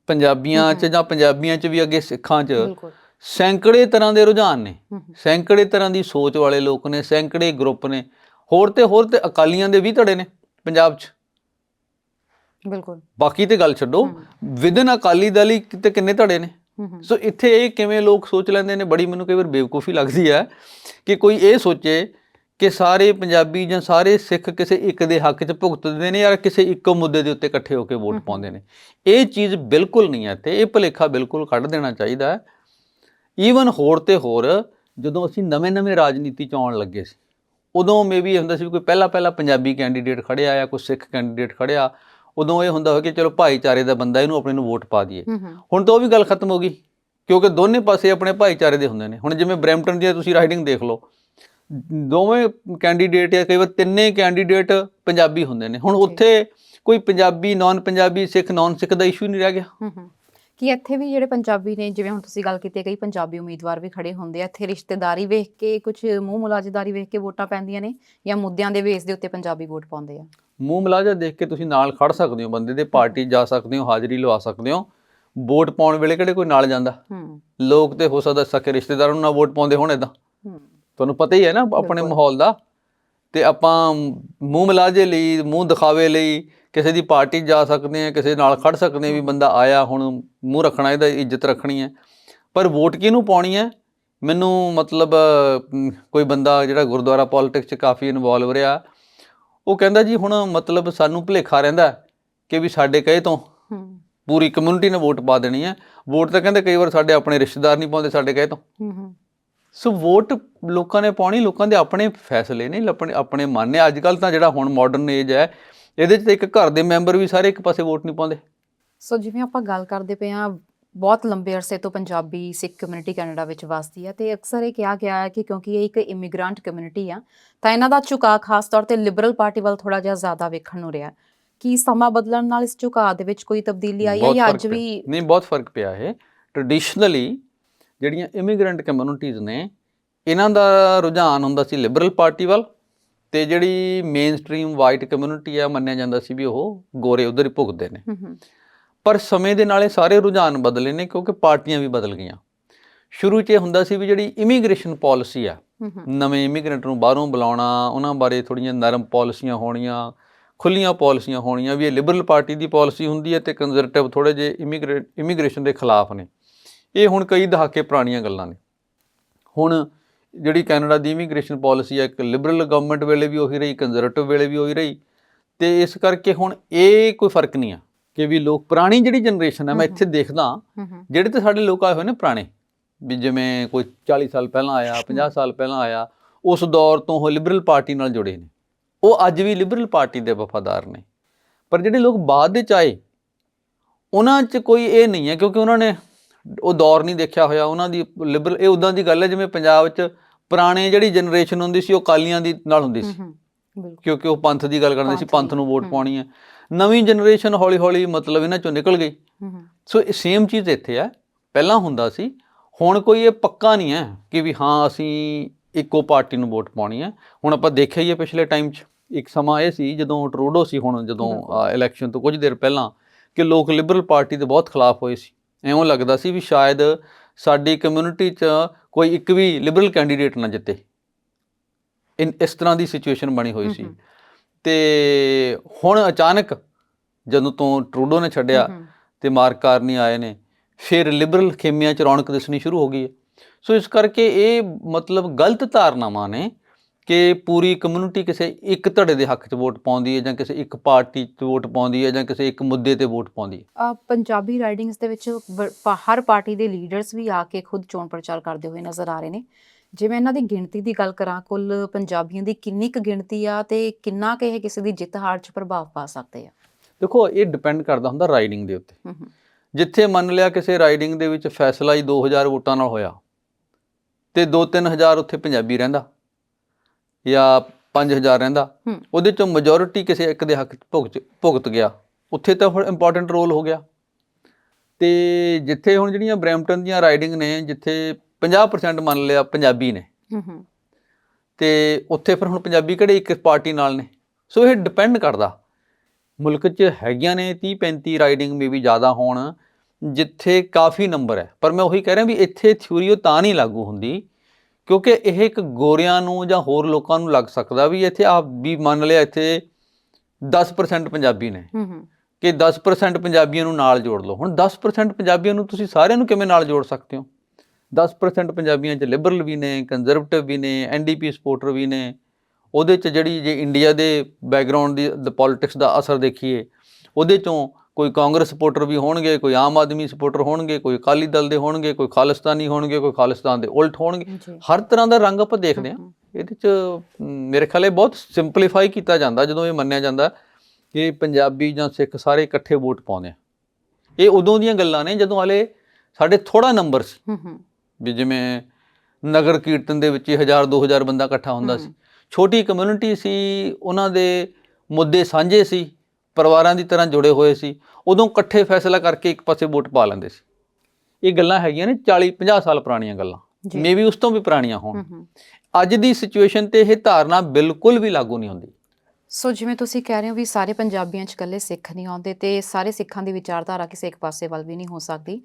ਪੰਜਾਬੀਆਂ 'ਚ ਜਾਂ ਪੰਜਾਬੀਆਂ 'ਚ ਵੀ ਅੱਗੇ ਸਿੱਖਾਂ 'ਚ ਸੈਂਕੜੇ ਤਰ੍ਹਾਂ ਦੇ ਰੁਝਾਨ ਨੇ। ਸੈਂਕੜੇ ਤਰ੍ਹਾਂ ਦੀ ਸੋਚ ਵਾਲੇ ਲੋਕ ਨੇ ਸੈਂਕੜੇ ਗਰੁੱਪ ਨੇ। ਹੋਰ ਤੇ ਹੋਰ ਤੇ ਅਕਾਲੀਆਂ ਦੇ ਵੀ ਧੜੇ ਨੇ ਪੰਜਾਬ 'ਚ। ਬਿਲਕੁਲ। ਬਾਕੀ ਤੇ ਗੱਲ ਛੱਡੋ ਵਿਦਨ ਅਕਾਲੀ ਦਲ ਹੀ ਤੇ ਕਿੰਨੇ ਧੜੇ ਨੇ? ਸੋ ਇੱਥੇ ਇਹ ਕਿਵੇਂ ਲੋਕ ਸੋਚ ਲੈਂਦੇ ਨੇ? ਬੜੀ ਮੈਨੂੰ ਕਈ ਵਾਰ ਬੇਵਕੂਫੀ ਲੱਗਦੀ ਹੈ ਕਿ ਕੋਈ ਇਹ ਸੋਚੇ ਕਿ ਸਾਰੇ ਪੰਜਾਬੀ ਜਾਂ ਸਾਰੇ ਸਿੱਖ ਕਿਸੇ ਇੱਕ ਦੇ ਹੱਕ 'ਚ ਭੁਗਤਦੇ ਨੇ ਜਾਂ ਕਿਸੇ ਇੱਕੋ ਮੁੱਦੇ ਦੇ ਉੱਤੇ ਇਕੱਠੇ ਹੋ ਕੇ ਵੋਟ ਪਾਉਂਦੇ ਨੇ। ਇਹ ਚੀਜ਼ ਬਿਲਕੁਲ ਨਹੀਂ ਹੈ ਤੇ ਇਹ ਭੁਲੇਖਾ ਬਿਲਕੁਲ ਕੱਢ ਦੇਣਾ ਚਾਹੀਦਾ ਹੈ। ਈਵਨ ਹੋਰ ਤੇ ਹੋਰ ਜਦੋਂ ਅਸੀਂ ਨਵੇਂ-ਨਵੇਂ ਰਾਜਨੀਤੀ 'ਚ ਆਉਣ ਲੱਗੇ ਸੀ ਉਦੋਂ ਮੇਬੀ ਹੁੰਦਾ ਸੀ ਕੋਈ ਪਹਿਲਾ ਪਹਿਲਾ ਪੰਜਾਬੀ ਕੈਂਡੀਡੇਟ ਖੜਿਆ ਜਾਂ ਕੋਈ ਸਿੱਖ ਕੈਂਡੀਡੇਟ ਖੜਿਆ ਉਦੋਂ ਇਹ ਹੁੰਦਾ ਹੋ ਕਿ ਚਲੋ ਭਾਈਚਾਰੇ ਦਾ ਬੰਦਾ ਇਹਨੂੰ ਆਪਣੇ ਨੂੰ ਵੋਟ ਪਾ ਦਈਏ। ਹੁਣ ਤਾਂ ਉਹ ਵੀ ਗੱਲ ਖਤਮ ਹੋ ਗਈ ਕਿਉਂਕਿ ਦੋਨੇ ਪਾਸੇ ਆਪਣੇ ਭਾਈਚਾਰੇ ਦੇ ਹੁੰਦੇ ਨੇ। ਹੁਣ ਜਿਵੇਂ ਬਰੈਂਪਟਨ ਦੀ ਤੁਸੀਂ ਰਾਈਡਿੰਗ ਦੇਖ ਲਓ ਦੋਵੇਂ ਕੈਂਡੀਡੇਟ ਜਾਂ ਕਈ ਵਾਰ ਤਿੰਨੇ ਕੈਂਡੀਡੇਟ ਪੰਜਾਬੀ ਹੁੰਦੇ ਨੇ। ਹੁਣ ਉੱਥੇ ਕੋਈ ਪੰਜਾਬੀ ਨਾਨ ਪੰਜਾਬੀ ਸਿੱਖ ਨਾਨ ਸਿੱਖ ਦਾ ਇਸ਼ੂ ਨਹੀਂ ਰਹਿ ਗਿਆ। ਕੀ ਇੱਥੇ ਵੀ ਜਿਹੜੇ ਪੰਜਾਬੀ ਨੇ ਜਿਵੇਂ ਹੁਣ ਤੁਸੀਂ ਗੱਲ ਕੀਤੀ ਹੈ ਕਈ ਪੰਜਾਬੀ ਉਮੀਦਵਾਰ ਵੀ ਖੜੇ ਹੁੰਦੇ ਆ ਇੱਥੇ ਰਿਸ਼ਤੇਦਾਰੀ ਵੇਖ ਕੇ ਕੁਝ ਮੂੰਹ ਮੁਲਾਜ਼ੇਦਾਰੀ ਵੇਖ ਕੇ ਵੋਟਾਂ ਪੈਂਦੀਆਂ ਨੇ ਜਾਂ ਮੁੱਦਿਆਂ ਦੇ ਬੇਸ ਦੇ ਉੱਤੇ ਪੰਜਾਬੀ ਵੋਟ ਪਾਉਂਦੇ ਆ? ਮੂੰਹ ਮਲਾਜਾ ਦੇਖ ਕੇ ਤੁਸੀਂ ਨਾਲ ਖੜ ਸਕਦੇ ਹੋ ਬੰਦੇ ਦੇ ਪਾਰਟੀ ਜਾ ਸਕਦੇ ਹੋ ਹਾਜ਼ਰੀ ਲਵਾ ਸਕਦੇ ਹੋ। ਵੋਟ ਪਾਉਣ ਵੇਲੇ ਕਿਹੜੇ ਕੋਈ ਨਾਲ ਜਾਂਦਾ? ਲੋਕ ਤੇ ਹੋ ਸਕਦਾ ਸਕੇ ਰਿਸ਼ਤੇਦਾਰਾਂ ਨੂੰ ਨਾ ਵੋਟ ਪਾਉਂਦੇ ਹੋਣ ਇਦਾਂ ਤੁਹਾਨੂੰ ਪਤਾ ਹੀ ਹੈ ਨਾ ਆਪਣੇ। ਮਾਹੌਲ ਦਾ। ਤੇ ਆਪਾਂ ਮੂੰਹ ਮਲਾਜੇ ਲਈ ਮੂੰਹ ਦਿਖਾਵੇ ਲਈ ਕਿਸੇ ਦੀ ਪਾਰਟੀ ਜਾ ਸਕਦੇ ਆ ਕਿਸੇ ਨਾਲ ਖੜ ਸਕਦੇ ਆ ਵੀ ਬੰਦਾ ਆਇਆ ਹੁਣ ਮੂੰਹ ਰੱਖਣਾ ਇਹਦਾ ਇੱਜ਼ਤ ਰੱਖਣੀ ਹੈ। ਪਰ ਵੋਟ ਕਿਹਨੂੰ ਪਾਉਣੀ ਹੈ? ਮੈਨੂੰ ਮਤਲਬ ਕੋਈ ਬੰਦਾ ਜਿਹੜਾ ਗੁਰਦੁਆਰਾ ਪੋਲਿਟਿਕਸ 'ਚ ਕਾਫੀ ਇਨਵੋਲਵ ਰਿਹਾ। ਉਹ ਕਹਿੰਦਾ ਜੀ ਹੁਣ ਮਤਲਬ ਸਾਨੂੰ ਭੁਲੇਖਾ ਰਹਿੰਦਾ ਕਿ ਵੀ ਸਾਡੇ ਕਹੇ ਤੋਂ ਪੂਰੀ ਕਮਿਊਨਿਟੀ ਨੇ ਵੋਟ ਪਾ ਦੇਣੀ ਹੈ। ਵੋਟ ਤਾਂ ਕਹਿੰਦੇ ਕਈ ਵਾਰ ਸਾਡੇ ਆਪਣੇ ਰਿਸ਼ਤੇਦਾਰ ਨਹੀਂ ਪਾਉਂਦੇ ਸਾਡੇ ਕਹੇ ਤੋਂ। ਸੋ ਵੋਟ ਲੋਕਾਂ ਨੇ ਪਾਉਣੀ ਲੋਕਾਂ ਦੇ ਆਪਣੇ ਫੈਸਲੇ ਨੇ ਆਪਣੇ ਆਪਣੇ ਮਨ ਨੇ। ਅੱਜ ਕੱਲ ਤਾਂ ਜਿਹੜਾ ਹੁਣ ਮਾਡਰਨ ਏਜ ਹੈ ਇਹਦੇ 'ਚ ਤਾਂ ਇੱਕ ਘਰ ਦੇ ਮੈਂਬਰ ਵੀ ਸਾਰੇ ਇੱਕ ਪਾਸੇ ਵੋਟ ਨਹੀਂ ਪਾਉਂਦੇ। ਸੋ ਜਿਵੇਂ ਆਪਾਂ ਗੱਲ ਕਰਦੇ ਪਏ ਆ ਬਹੁਤ ਲੰਬੇ ਅਰਸੇ ਤੋਂ ਪੰਜਾਬੀ ਸਿੱਖ ਕਮਿਊਨਿਟੀ ਕੈਨੇਡਾ ਵਿੱਚ ਵਸਦੀ ਹੈ ਤੇ ਅਕਸਰ ਇਹ ਕਿਹਾ ਗਿਆ ਹੈ ਕਿ ਕਿਉਂਕਿ ਇਹ ਇੱਕ ਇਮੀਗ੍ਰੈਂਟ ਕਮਿਊਨਿਟੀ ਆ ਤਾਂ ਇਹਨਾਂ ਦਾ ਝੁਕਾਅ ਖਾਸ ਤੌਰ ਤੇ ਲਿਬਰਲ ਪਾਰਟੀ ਵੱਲ ਥੋੜਾ ਜਿਹਾ ਜ਼ਿਆਦਾ ਵੇਖਣ ਨੂੰ ਰਿਹਾ। ਕੀ ਸਮਾਂ ਬਦਲਣ ਨਾਲ ਇਸ ਝੁਕਾਅ ਦੇ ਵਿੱਚ ਕੋਈ ਤਬਦੀਲੀ ਆਈ ਹੈ ਜਾਂ ਅੱਜ। ਵੀ ਨਹੀਂ ਬਹੁਤ ਫ਼ਰਕ ਪਿਆ ਹੈ ਟ੍ਰੈਡੀਸ਼ਨਲੀ ਜਿਹੜੀਆਂ ਇਮੀਗ੍ਰੈਂਟ ਕਮਿਊਨਿਟੀਜ਼ ਨੇ ਇਹਨਾਂ ਦਾ ਰੁਝਾਨ ਹੁੰਦਾ ਸੀ ਲਿਬਰਲ ਪਾਰਟੀ ਵੱਲ ਤੇ ਜਿਹੜੀ ਮੇਨ ਸਟ੍ਰੀਮ ਵਾਈਟ ਕਮਿਊਨਿਟੀ ਆ ਮੰਨਿਆ ਜਾਂਦਾ ਸੀ ਵੀ ਉਹ ਗੋਰੇ ਉਧਰ ਹੀ ਭੁਗਤਦੇ ਨੇ। ਹੂੰ ਹੂੰ। ਪਰ ਸਮੇਂ ਦੇ ਨਾਲ ਇਹ ਸਾਰੇ ਰੁਝਾਨ ਬਦਲੇ ਨੇ ਕਿਉਂਕਿ ਪਾਰਟੀਆਂ ਵੀ ਬਦਲ ਗਈਆਂ। ਸ਼ੁਰੂ 'ਚ ਇਹ ਹੁੰਦਾ ਸੀ ਵੀ ਜਿਹੜੀ ਇਮੀਗ੍ਰੇਸ਼ਨ ਪਾਲਿਸੀ ਆ ਨਵੇਂ ਇਮੀਗ੍ਰੈਂਟ ਨੂੰ ਬਾਹਰੋਂ ਬੁਲਾਉਣਾ ਉਹਨਾਂ ਬਾਰੇ ਥੋੜੀਆਂ ਨਰਮ ਪਾਲਿਸੀਆਂ ਹੋਣੀਆਂ ਖੁੱਲੀਆਂ ਪਾਲਿਸੀਆਂ ਹੋਣੀਆਂ ਵੀ ਇਹ ਲਿਬਰਲ ਪਾਰਟੀ ਦੀ ਪਾਲਿਸੀ ਹੁੰਦੀ ਹੈ ਤੇ ਕੰਜ਼ਰਵੇਟਿਵ ਥੋੜੇ ਜੇ ਇਮੀਗ੍ਰੇਟ ਇਮੀਗ੍ਰੇਸ਼ਨ ਦੇ ਖਿਲਾਫ ਨੇ। ਇਹ ਹੁਣ ਕਈ ਦਹਾਕੇ ਪੁਰਾਣੀਆਂ ਗੱਲਾਂ ਨੇ। ਹੁਣ ਜਿਹੜੀ ਕੈਨੇਡਾ ਦੀ ਇਮੀਗ੍ਰੇਸ਼ਨ ਪਾਲਿਸੀ ਹੈ ਇੱਕ ਲਿਬਰਲ ਗਵਰਨਮੈਂਟ ਵੇਲੇ ਵੀ ਉਹੀ ਰਹੀ ਕੰਜ਼ਰਵੇਟਿਵ ਵੇਲੇ ਵੀ ਉਹੀ ਰਹੀ ਤੇ ਇਸ ਕਰਕੇ ਹੁਣ ਇਹ ਕੋਈ ਫ਼ਰਕ ਨਹੀਂ ਆ। ਕਿ ਵੀ ਲੋਕ ਪੁਰਾਣੀ ਜਿਹੜੀ ਜਨਰੇਸ਼ਨ ਹੈ ਮੈਂ ਇੱਥੇ ਦੇਖਦਾ ਜਿਹੜੇ ਤੇ ਸਾਡੇ ਲੋਕ ਆਏ ਹੋਏ ਨੇ ਪੁਰਾਣੇ ਵੀ ਜਿਵੇਂ ਕੋਈ 40 ਸਾਲ ਪਹਿਲਾਂ ਆਇਆ 50 ਸਾਲ ਪਹਿਲਾਂ ਆਇਆ ਉਸ ਦੌਰ ਤੋਂ ਉਹ ਲਿਬਰਲ ਪਾਰਟੀ ਨਾਲ ਜੁੜੇ ਨੇ। ਉਹ ਅੱਜ ਵੀ ਲਿਬਰਲ ਪਾਰਟੀ ਦੇ ਵਫਾਦਾਰ ਨੇ। ਪਰ ਜਿਹੜੇ ਲੋਕ ਬਾਅਦ ਦੇ ਚ ਆਏ ਉਹਨਾਂ 'ਚ ਕੋਈ ਇਹ ਨਹੀਂ ਹੈ ਕਿਉਂਕਿ ਉਹਨਾਂ ਨੇ ਉਹ ਦੌਰ ਨਹੀਂ ਦੇਖਿਆ ਹੋਇਆ ਉਹਨਾਂ ਦੀ ਲਿਬਰਲ ਇਹ ਉਦਾਂ ਦੀ ਗੱਲ ਹੈ ਜਿਵੇਂ ਪੰਜਾਬ 'ਚ ਪੁਰਾਣੇ ਜਿਹੜੀ ਜਨਰੇਸ਼ਨ ਹੁੰਦੀ ਸੀ ਉਹ ਕਾਲੀਆਂ ਦੀ ਨਾਲ ਹੁੰਦੀ ਸੀ। ਕਿਉਂਕਿ ਉਹ ਪੰਥ ਦੀ ਗੱਲ ਕਰਦੇ ਸੀ ਪੰਥ ਨੂੰ ਵੋਟ। ਪਾਉਣੀ ਹੈ। ਨਵੀਂ ਜਨਰੇਸ਼ਨ ਹੌਲੀ ਹੌਲੀ ਮਤਲਬ ਇਹਨਾਂ ਚੋਂ ਨਿਕਲ ਗਈ। ਸੋ ਇਹ ਸੇਮ ਚੀਜ਼ ਇੱਥੇ ਹੈ। ਪਹਿਲਾਂ ਹੁੰਦਾ ਸੀ ਹੁਣ ਕੋਈ ਇਹ ਪੱਕਾ ਨਹੀਂ ਹੈ ਕਿ ਵੀ ਹਾਂ ਅਸੀਂ ਇੱਕੋ ਪਾਰਟੀ ਨੂੰ ਵੋਟ ਪਾਉਣੀ ਹੈ। ਹੁਣ ਆਪਾਂ ਦੇਖਿਆ ਹੀ ਹੈ ਪਿਛਲੇ ਟਾਈਮ 'ਚ ਇੱਕ ਸਮਾਂ ਇਹ ਸੀ ਜਦੋਂ ਟਰੂਡੋ ਸੀ ਹੁਣ ਜਦੋਂ। ਇਲੈਕਸ਼ਨ ਤੋਂ ਕੁਝ ਦੇਰ ਪਹਿਲਾਂ ਕਿ ਲੋਕ ਲਿਬਰਲ ਪਾਰਟੀ ਦੇ ਬਹੁਤ ਖਿਲਾਫ ਹੋਏ ਸੀ। ਐਵੇਂ ਲੱਗਦਾ ਸੀ ਵੀ ਸ਼ਾਇਦ ਸਾਡੀ ਕਮਿਊਨਿਟੀ 'ਚ ਕੋਈ ਇੱਕ ਵੀ ਲਿਬਰਲ ਕੈਂਡੀਡੇਟ ਨਾ ਜਿੱਤੇ। ਇਨ ਇਸ ਤਰ੍ਹਾਂ ਦੀ ਸਿਚੁਏਸ਼ਨ ਬਣੀ ਹੋਈ ਸੀ। ਤੇ ਹੁਣ ਅਚਾਨਕ ਜਦੋਂ ਤੋਂ ਟਰੂਡੋ ਨੇ ਛੱਡਿਆ। ਤੇ ਮਾਰਕ ਕਾਰਨੀ ਆਏ ਨੇ ਫਿਰ ਲਿਬਰਲ ਖੇਮਿਆਂ ਚ ਰੌਣਕ ਦਿਸਣੀ ਸ਼ੁਰੂ ਹੋ ਗਈ ਹੈ। ਸੋ ਇਸ ਕਰਕੇ ਇਹ ਮਤਲਬ ਗਲਤ ਧਾਰਨਾਵਾਂ ਨੇ ਕਿ ਪੂਰੀ ਕਮਿਊਨਿਟੀ ਕਿਸੇ ਇੱਕ ਧੜੇ ਦੇ ਹੱਕ 'ਚ ਵੋਟ ਪਾਉਂਦੀ ਹੈ ਜਾਂ ਕਿਸੇ ਇੱਕ ਪਾਰਟੀ 'ਚ ਵੋਟ ਪਾਉਂਦੀ ਹੈ ਜਾਂ ਕਿਸੇ ਇੱਕ ਮੁੱਦੇ ਤੇ ਵੋਟ ਪਾਉਂਦੀ ਹੈ। ਪੰਜਾਬੀ ਰਾਈਡਿੰਗਸ ਦੇ ਵਿੱਚ ਹਰ ਪਾਰਟੀ ਦੇ ਲੀਡਰਸ ਵੀ ਆ ਕੇ ਖੁਦ ਚੋਣ ਪ੍ਰਚਾਰ ਕਰਦੇ ਹੋਏ ਨਜ਼ਰ ਆ ਰਹੇ ਨੇ। ਜਿਵੇਂ ਇਹਨਾਂ ਦੀ ਗਿਣਤੀ ਦੀ ਗੱਲ ਕਰਾਂ ਕੁੱਲ ਪੰਜਾਬੀਆਂ ਦੀ ਕਿੰਨੀ ਕੁ ਗਿਣਤੀ ਆ ਤੇ ਕਿੰਨਾ ਕੁ ਇਹ ਕਿਸੇ ਦੀ ਜਿੱਤ ਹਾਰ 'ਚ ਪ੍ਰਭਾਵ ਪਾ ਸਕਦੇ ਆ? ਦੇਖੋ ਇਹ ਡਿਪੈਂਡ ਕਰਦਾ ਹੁੰਦਾ ਰਾਈਡਿੰਗ ਦੇ ਉੱਤੇ। ਜਿੱਥੇ ਮੰਨ ਲਿਆ ਕਿਸੇ ਰਾਈਡਿੰਗ ਦੇ ਵਿੱਚ ਫੈਸਲਾ ਹੀ 2000 ਵੋਟਾਂ ਨਾਲ ਹੋਇਆ ਤੇ 2-3000 ਉੱਥੇ ਪੰਜਾਬੀ ਰਹਿੰਦਾ ਜਾਂ 5000 ਰਹਿੰਦਾ। ਉਹਦੇ ਚੋਂ ਮੈਜੋਰਿਟੀ ਕਿਸੇ ਇੱਕ ਦੇ ਹੱਕ 'ਚ ਭੁਗਤ ਭੁਗਤ ਗਿਆ। ਉੱਥੇ ਤਾਂ ਫਿਰ ਇੰਪੋਰਟੈਂਟ ਰੋਲ ਹੋ ਗਿਆ। ਤੇ ਜਿੱਥੇ ਹੁਣ ਜਿਹੜੀਆਂ ਬਰੈਂਪਟਨ ਦੀਆਂ ਰਾਈਡਿੰਗ ਨੇ ਜਿੱਥੇ 50% ਮੰਨ ਲਿਆ ਪੰਜਾਬੀ ਨੇ। ਹੂੰ ਤੇ ਉੱਥੇ ਫਿਰ ਹੁਣ ਪੰਜਾਬੀ ਕਿਹੜੇ ਇੱਕ ਪਾਰਟੀ ਨਾਲ ਨੇ? ਸੋ ਇਹ ਡਿਪੈਂਡ ਕਰਦਾ। ਮੁਲਕ 'ਚ ਹੈਗੀਆਂ ਨੇ 30 35 ਰਾਈਡਿੰਗ ਮੇ ਵੀ ਜ਼ਿਆਦਾ ਹੋਣ ਜਿੱਥੇ ਕਾਫੀ ਨੰਬਰ ਹੈ। ਪਰ ਮੈਂ ਉਹੀ ਕਹਿ ਰਿਹਾ ਵੀ ਇੱਥੇ ਥਿਊਰੀ ਉਹ ਤਾਂ ਨਹੀਂ ਲਾਗੂ ਹੁੰਦੀ ਕਿਉਂਕਿ ਇਹ ਇੱਕ ਗੋਰਿਆਂ ਨੂੰ ਜਾਂ ਹੋਰ ਲੋਕਾਂ ਨੂੰ ਲੱਗ ਸਕਦਾ ਵੀ ਇੱਥੇ ਆਪ ਵੀ ਮੰਨ ਲਿਆ ਇੱਥੇ 10% ਪੰਜਾਬੀ ਨੇ। ਹੂੰ ਹੂੰ। ਕਿ 10% ਪੰਜਾਬੀਆਂ ਨੂੰ ਨਾਲ ਜੋੜ ਲਓ। ਹੁਣ 10% ਪੰਜਾਬੀਆਂ ਨੂੰ ਤੁਸੀਂ ਸਾਰਿਆਂ ਨੂੰ ਕਿਵੇਂ ਨਾਲ ਜੋੜ ਸਕਦੇ ਹੋ? 10% ਪੰਜਾਬੀਆਂ 'ਚ ਲਿਬਰਲ ਵੀ ਨੇ ਕੰਜ਼ਰਵੇਟਿਵ ਵੀ ਨੇ ਐਨਡੀਪੀ ਸਪੋਰਟਰ ਵੀ ਨੇ। ਉਹਦੇ 'ਚ ਜਿਹੜੀ ਜੇ ਇੰਡੀਆ ਦੇ ਬੈਕਗ੍ਰਾਉਂਡ ਦੀ ਪੋਲਿਟਿਕਸ ਦਾ ਅਸਰ ਦੇਖੀਏ ਉਹਦੇ 'ਚੋਂ ਕੋਈ ਕਾਂਗਰਸ ਸਪੋਰਟਰ ਵੀ ਹੋਣਗੇ ਕੋਈ ਆਮ ਆਦਮੀ ਸਪੋਰਟਰ ਹੋਣਗੇ ਕੋਈ ਅਕਾਲੀ ਦਲ ਦੇ ਹੋਣਗੇ ਕੋਈ ਖਾਲਿਸਤਾਨੀ ਹੋਣਗੇ ਕੋਈ ਖਾਲਿਸਤਾਨ ਦੇ ਉਲਟ ਹੋਣਗੇ। ਹਰ ਤਰ੍ਹਾਂ ਦਾ ਰੰਗ ਆਪਾਂ ਦੇਖਦੇ ਹਾਂ। ਹੂੰ, ਇਹਦੇ 'ਚ ਮੇਰੇ ਖਿਆਲ ਬਹੁਤ ਸਿੰਪਲੀਫਾਈ ਕੀਤਾ ਜਾਂਦਾ ਜਦੋਂ ਇਹ ਮੰਨਿਆ ਜਾਂਦਾ ਕਿ ਪੰਜਾਬੀ ਜਾਂ ਸਿੱਖ ਸਾਰੇ ਇਕੱਠੇ ਵੋਟ ਪਾਉਂਦੇ ਆ। ਇਹ ਉਦੋਂ ਦੀਆਂ ਗੱਲਾਂ ਨੇ ਜਦੋਂ ਹਲੇ ਸਾਡੇ ਥੋੜਾ ਨੰਬਰ ਸੀ ਵੀ ਜਿਵੇਂ ਨਗਰ ਕੀਰਤਨ ਦੇ ਵਿੱਚ 1000 2000 ਬੰਦਾ ਇਕੱਠਾ ਹੁੰਦਾ ਸੀ। ਛੋਟੀ ਕਮਿਊਨਿਟੀ ਸੀ ਉਹਨਾਂ ਦੇ ਮੁੱਦੇ ਸਾਂਝੇ ਸੀ ਪਰਿਵਾਰਾਂ ਦੀ ਤਰ੍ਹਾਂ ਜੁੜੇ ਹੋਏ ਸੀ। ਉਦੋਂ ਇਕੱਠੇ ਫੈਸਲਾ ਕਰਕੇ ਇੱਕ ਪਾਸੇ ਵੋਟ ਪਾ ਲੈਂਦੇ ਸੀ। ਇਹ ਗੱਲਾਂ ਹੈਗੀਆਂ ਨੇ 40 50 ਸਾਲ ਪੁਰਾਣੀਆਂ ਗੱਲਾਂ। ਮੇਬੀ ਉਸ ਤੋਂ ਵੀ ਪੁਰਾਣੀਆਂ ਹੋਣ। ਅੱਜ ਦੀ ਸਿਚੁਏਸ਼ਨ ਤੇ ਇਹ ਧਾਰਨਾ ਬਿਲਕੁਲ ਵੀ ਲਾਗੂ ਨਹੀਂ ਹੁੰਦੀ। ਸੋ ਜਿਵੇਂ ਤੁਸੀਂ ਕਹਿ ਰਹੇ ਹੋ ਵੀ ਸਾਰੇ ਪੰਜਾਬੀਆਂ 'ਚ ਇਕੱਲੇ ਸਿੱਖ ਨਹੀਂ ਆਉਂਦੇ ਤੇ ਸਾਰੇ ਸਿੱਖਾਂ ਦੀ ਵਿਚਾਰਧਾਰਾ ਕਿਸੇ ਇੱਕ ਪਾਸੇ ਵੱਲ ਵੀ ਨਹੀਂ ਹੋ ਸਕਦੀ।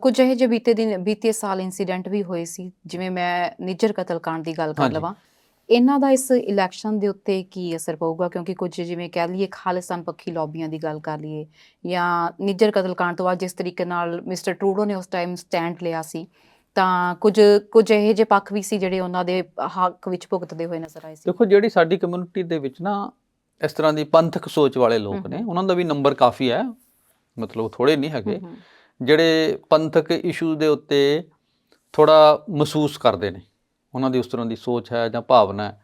ਕੁਝ ਇਹ ਜਿਹੇ ਬੀਤੇ ਦਿਨ ਬੀਤੇ ਸਾਲ ਇਨਸੀਡੈਂਟ ਵੀ ਹੋਏ ਸੀ ਜਿਵੇਂ ਮੈਂ ਨਿੱਜਰ ਕਤਲकांड ਦੀ ਗੱਲ ਕਰ ਲਵਾਂ। ਇਹਨਾਂ ਦਾ ਇਸ ਇਲੈਕਸ਼ਨ ਦੇ ਉੱਤੇ ਕੀ ਅਸਰ ਪਊਗਾ? ਕਿਉਂਕਿ ਕੁਝ ਜਿਵੇਂ ਕਹਿ ਲਈਏ ਖਾਲਿਸਤਾਨ ਪੱਖੀ ਲੋਬੀਆਂ ਦੀ ਗੱਲ ਕਰ ਲਈਏ ਜਾਂ ਨਿੱਜਰ ਕਤਲ ਕਾਂਡ ਤੋਂ ਬਾਅਦ ਜਿਸ ਤਰੀਕੇ ਨਾਲ ਮਿਸਟਰ ਟਰੂਡੋ ਨੇ ਉਸ ਟਾਈਮ ਸਟੈਂਡ ਲਿਆ ਸੀ ਤਾਂ ਕੁਝ ਕੁਝ ਇਹੋ ਜਿਹੇ ਪੱਖ ਵੀ ਸੀ ਜਿਹੜੇ ਉਹਨਾਂ ਦੇ ਹੱਕ ਵਿੱਚ ਭੁਗਤਦੇ ਹੋਏ ਨਜ਼ਰ ਆਏ ਸੀ? ਦੇਖੋ ਜਿਹੜੀ ਸਾਡੀ ਕਮਿਊਨਿਟੀ ਦੇ ਵਿੱਚ ਨਾ ਇਸ ਤਰ੍ਹਾਂ ਦੀ ਪੰਥਕ ਸੋਚ ਵਾਲੇ ਲੋਕ ਨੇ। ਉਹਨਾਂ ਦਾ ਵੀ ਨੰਬਰ ਕਾਫੀ ਹੈ ਮਤਲਬ ਥੋੜੇ ਨਹੀਂ ਹੈਗੇ ਜਿਹੜੇ ਪੰਥਕ ਇਸ਼ੂ ਦੇ ਉੱਤੇ ਥੋੜਾ ਮਹਿਸੂਸ ਕਰਦੇ ਨੇ ਉਹਨਾਂ ਦੀ ਉਸ ਤਰ੍ਹਾਂ ਦੀ ਸੋਚ ਹੈ ਜਾਂ ਭਾਵਨਾ ਹੈ।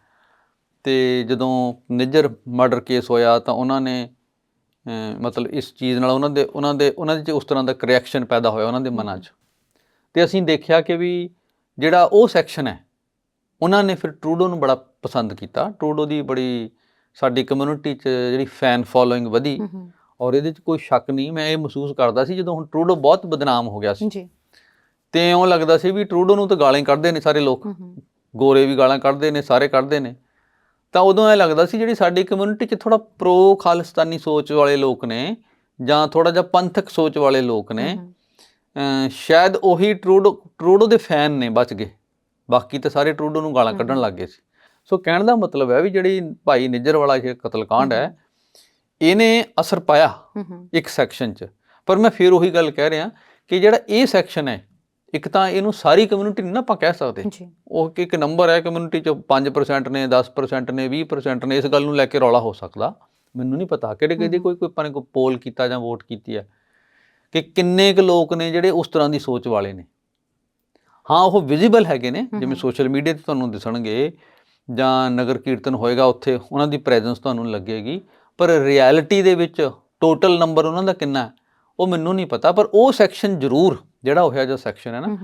ਤੇ ਜਦੋਂ ਨਿੱਜਰ ਮਰਡਰ ਕੇਸ ਹੋਇਆ ਤਾਂ ਉਹਨਾਂ ਨੇ ਮਤਲਬ ਇਸ ਚੀਜ਼ ਨਾਲ ਉਹਨਾਂ ਦੇ ਉਹਨਾਂ ਦੇ ਉਹਨਾਂ ਦੇ 'ਚ ਉਸ ਤਰ੍ਹਾਂ ਦਾ ਰਿਐਕਸ਼ਨ ਪੈਦਾ ਹੋਇਆ ਉਹਨਾਂ ਦੇ ਮਨਾਂ 'ਚ। ਤੇ ਅਸੀਂ ਦੇਖਿਆ ਕਿ ਵੀ ਜਿਹੜਾ ਉਹ ਸੈਕਸ਼ਨ ਹੈ ਉਹਨਾਂ ਨੇ ਫਿਰ ਟਰੂਡੋ ਨੂੰ ਬੜਾ ਪਸੰਦ ਕੀਤਾ। ਟਰੂਡੋ ਦੀ ਬੜੀ ਸਾਡੀ ਕਮਿਊਨਿਟੀ 'ਚ ਜਿਹੜੀ ਫੈਨ ਫੋਲੋਇੰਗ ਵਧੀ ਔਰ ਇਹਦੇ 'ਚ ਕੋਈ ਸ਼ੱਕ ਨਹੀਂ ਮੈਂ ਇਹ ਮਹਿਸੂਸ ਕਰਦਾ ਸੀ ਜਦੋਂ ਹੁਣ ਟਰੂਡੋ ਬਹੁਤ ਬਦਨਾਮ ਹੋ ਗਿਆ ਸੀ। ਜੀ। ਤੇ ਇਉਂ ਲੱਗਦਾ ਸੀ ਵੀ ਟਰੂਡੋ ਨੂੰ ਤਾਂ ਗਾਲਾਂ ਹੀ ਕੱਢਦੇ ਨੇ ਸਾਰੇ ਲੋਕ। ਗੋਰੇ ਵੀ ਗਾਲਾਂ ਕੱਢਦੇ ਨੇ ਸਾਰੇ ਕੱਢਦੇ ਨੇ। ਤਾਂ ਉਦੋਂ ਇਹ ਲੱਗਦਾ ਸੀ ਜਿਹੜੀ ਸਾਡੀ ਕਮਿਊਨਿਟੀ 'ਚ ਥੋੜਾ ਪ੍ਰੋ ਖਾਲਿਸਤਾਨੀ ਸੋਚ ਵਾਲੇ ਲੋਕ ਨੇ ਜਾਂ ਥੋੜਾ ਜਿਹਾ ਪੰਥਕ ਸੋਚ ਵਾਲੇ ਲੋਕ ਨੇ ਸ਼ਾਇਦ ਉਹੀ ਟਰੂਡੋ ਟਰੂਡੋ ਦੇ ਫੈਨ ਨੇ ਬਚ ਗਏ। ਬਾਕੀ ਤਾਂ ਸਾਰੇ ਟਰੂਡੋ ਨੂੰ ਗਾਲਾਂ ਕੱਢਣ ਲੱਗ ਗਏ ਸੀ। ਸੋ ਕਹਿਣ ਦਾ ਮਤਲਬ ਹੈ ਵੀ ਜਿਹੜੀ ਭਾਈ ਨਿੱਜਰ ਵਾਲਾ ਇਹ ਕਤਲकांड ਹੈ ਇਹਨੇ ਅਸਰ ਪਾਇਆ ਇੱਕ ਸੈਕਸ਼ਨ 'ਚ। ਪਰ ਮੈਂ ਫਿਰ ਉਹੀ ਗੱਲ ਕਹਿ ਰਿਹਾ ਕਿ ਜਿਹੜਾ ਇਹ ਸੈਕਸ਼ਨ ਹੈ ਇੱਕ ਤਾਂ ਇਹਨੂੰ ਸਾਰੀ ਕਮਿਊਨਿਟੀ ਨਹੀਂ ਨਾ ਆਪਾਂ ਕਹਿ ਸਕਦੇ। ਉਹ ਕਿ ਇੱਕ ਨੰਬਰ ਹੈ ਕਮਿਊਨਿਟੀ 'ਚ 5% ਨੇ 10% ਨੇ 20% ਨੇ ਇਸ ਗੱਲ ਨੂੰ ਲੈ ਕੇ ਰੌਲਾ ਹੋ ਸਕਦਾ। ਮੈਨੂੰ ਨਹੀਂ ਪਤਾ ਕਿਹੜੇ ਕਿਹਦੇ ਕੋਈ ਕੋਈ ਆਪਾਂ ਨੇ ਕੋਈ ਪੋਲ ਕੀਤਾ ਜਾਂ ਵੋਟ ਕੀਤੀ ਹੈ ਕਿ ਕਿੰਨੇ ਕੁ ਲੋਕ ਨੇ ਜਿਹੜੇ ਉਸ ਤਰ੍ਹਾਂ ਦੀ ਸੋਚ ਵਾਲੇ ਨੇ। ਹਾਂ ਉਹ ਵਿਜ਼ੀਬਲ ਹੈਗੇ ਨੇ। ਜਿਵੇਂ ਸੋਸ਼ਲ ਮੀਡੀਆ ਤੇ ਤੁਹਾਨੂੰ ਦਿਸਣਗੇ ਜਾਂ ਨਗਰ ਕੀਰਤਨ ਹੋਏਗਾ ਉੱਥੇ ਉਹਨਾਂ ਦੀ ਪ੍ਰੈਜ਼ੈਂਸ ਤੁਹਾਨੂੰ ਲੱਗੇਗੀ। ਪਰ ਰਿਐਲਿਟੀ ਦੇ ਵਿੱਚ ਟੋਟਲ ਨੰਬਰ ਉਹਨਾਂ ਦਾ ਕਿੰਨਾ ਹੈ ਉਹ ਮੈਨੂੰ ਨਹੀਂ ਪਤਾ ਪਰ ਉਹ ਸੈਕਸ਼ਨ ਜ਼ਰੂਰ ਜਿਹੜਾ ਹੋਇਆ ਜੋ ਸੈਕਸ਼ਨ ਹੈ ਨਾ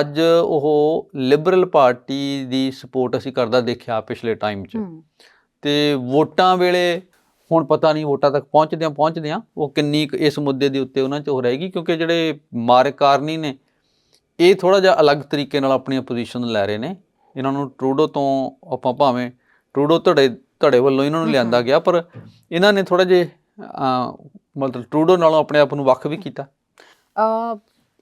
ਅੱਜ ਉਹ ਲਿਬਰਲ ਪਾਰਟੀ ਦੀ ਸਪੋਰਟ ਅਸੀਂ ਕਰਦਾ ਦੇਖਿਆ ਪਿਛਲੇ ਟਾਈਮ 'ਚ। ਤੇ ਵੋਟਾਂ ਵੇਲੇ ਹੁਣ ਪਤਾ ਨਹੀਂ ਵੋਟਾਂ ਤੱਕ ਪਹੁੰਚਦਿਆਂ ਪਹੁੰਚਦਿਆਂ ਉਹ ਕਿੰਨੀ ਇਸ ਮੁੱਦੇ ਦੇ ਉੱਤੇ ਉਹਨਾਂ 'ਚ ਹੋ ਰਹੇਗੀ ਕਿਉਂਕਿ ਜਿਹੜੇ ਮਾਰਕ ਕਾਰਨੀ ਨੇ ਇਹ ਥੋੜਾ ਜਿਹਾ ਅਲੱਗ ਤਰੀਕੇ ਨਾਲ ਆਪਣੀਆਂ ਪੋਜੀਸ਼ਨ ਲੈ ਰਹੇ ਨੇ। ਇਹਨਾਂ ਨੂੰ ਟਰੂਡੋ ਤੋਂ ਆਪਾਂ ਭਾਵੇਂ ਟਰੂਡੋ ਧੜੇ ਧੜੇ ਵੱਲੋਂ ਇਹਨਾਂ ਨੂੰ ਲਿਆਂਦਾ ਗਿਆ ਪਰ ਇਹਨਾਂ ਨੇ ਥੋੜਾ ਜਿਹਾ ਮਤਲਬ ਟਰੂਡੋ ਨਾਲੋਂ ਆਪਣੇ ਆਪ ਨੂੰ ਵੱਖ ਵੀ ਕੀਤਾ।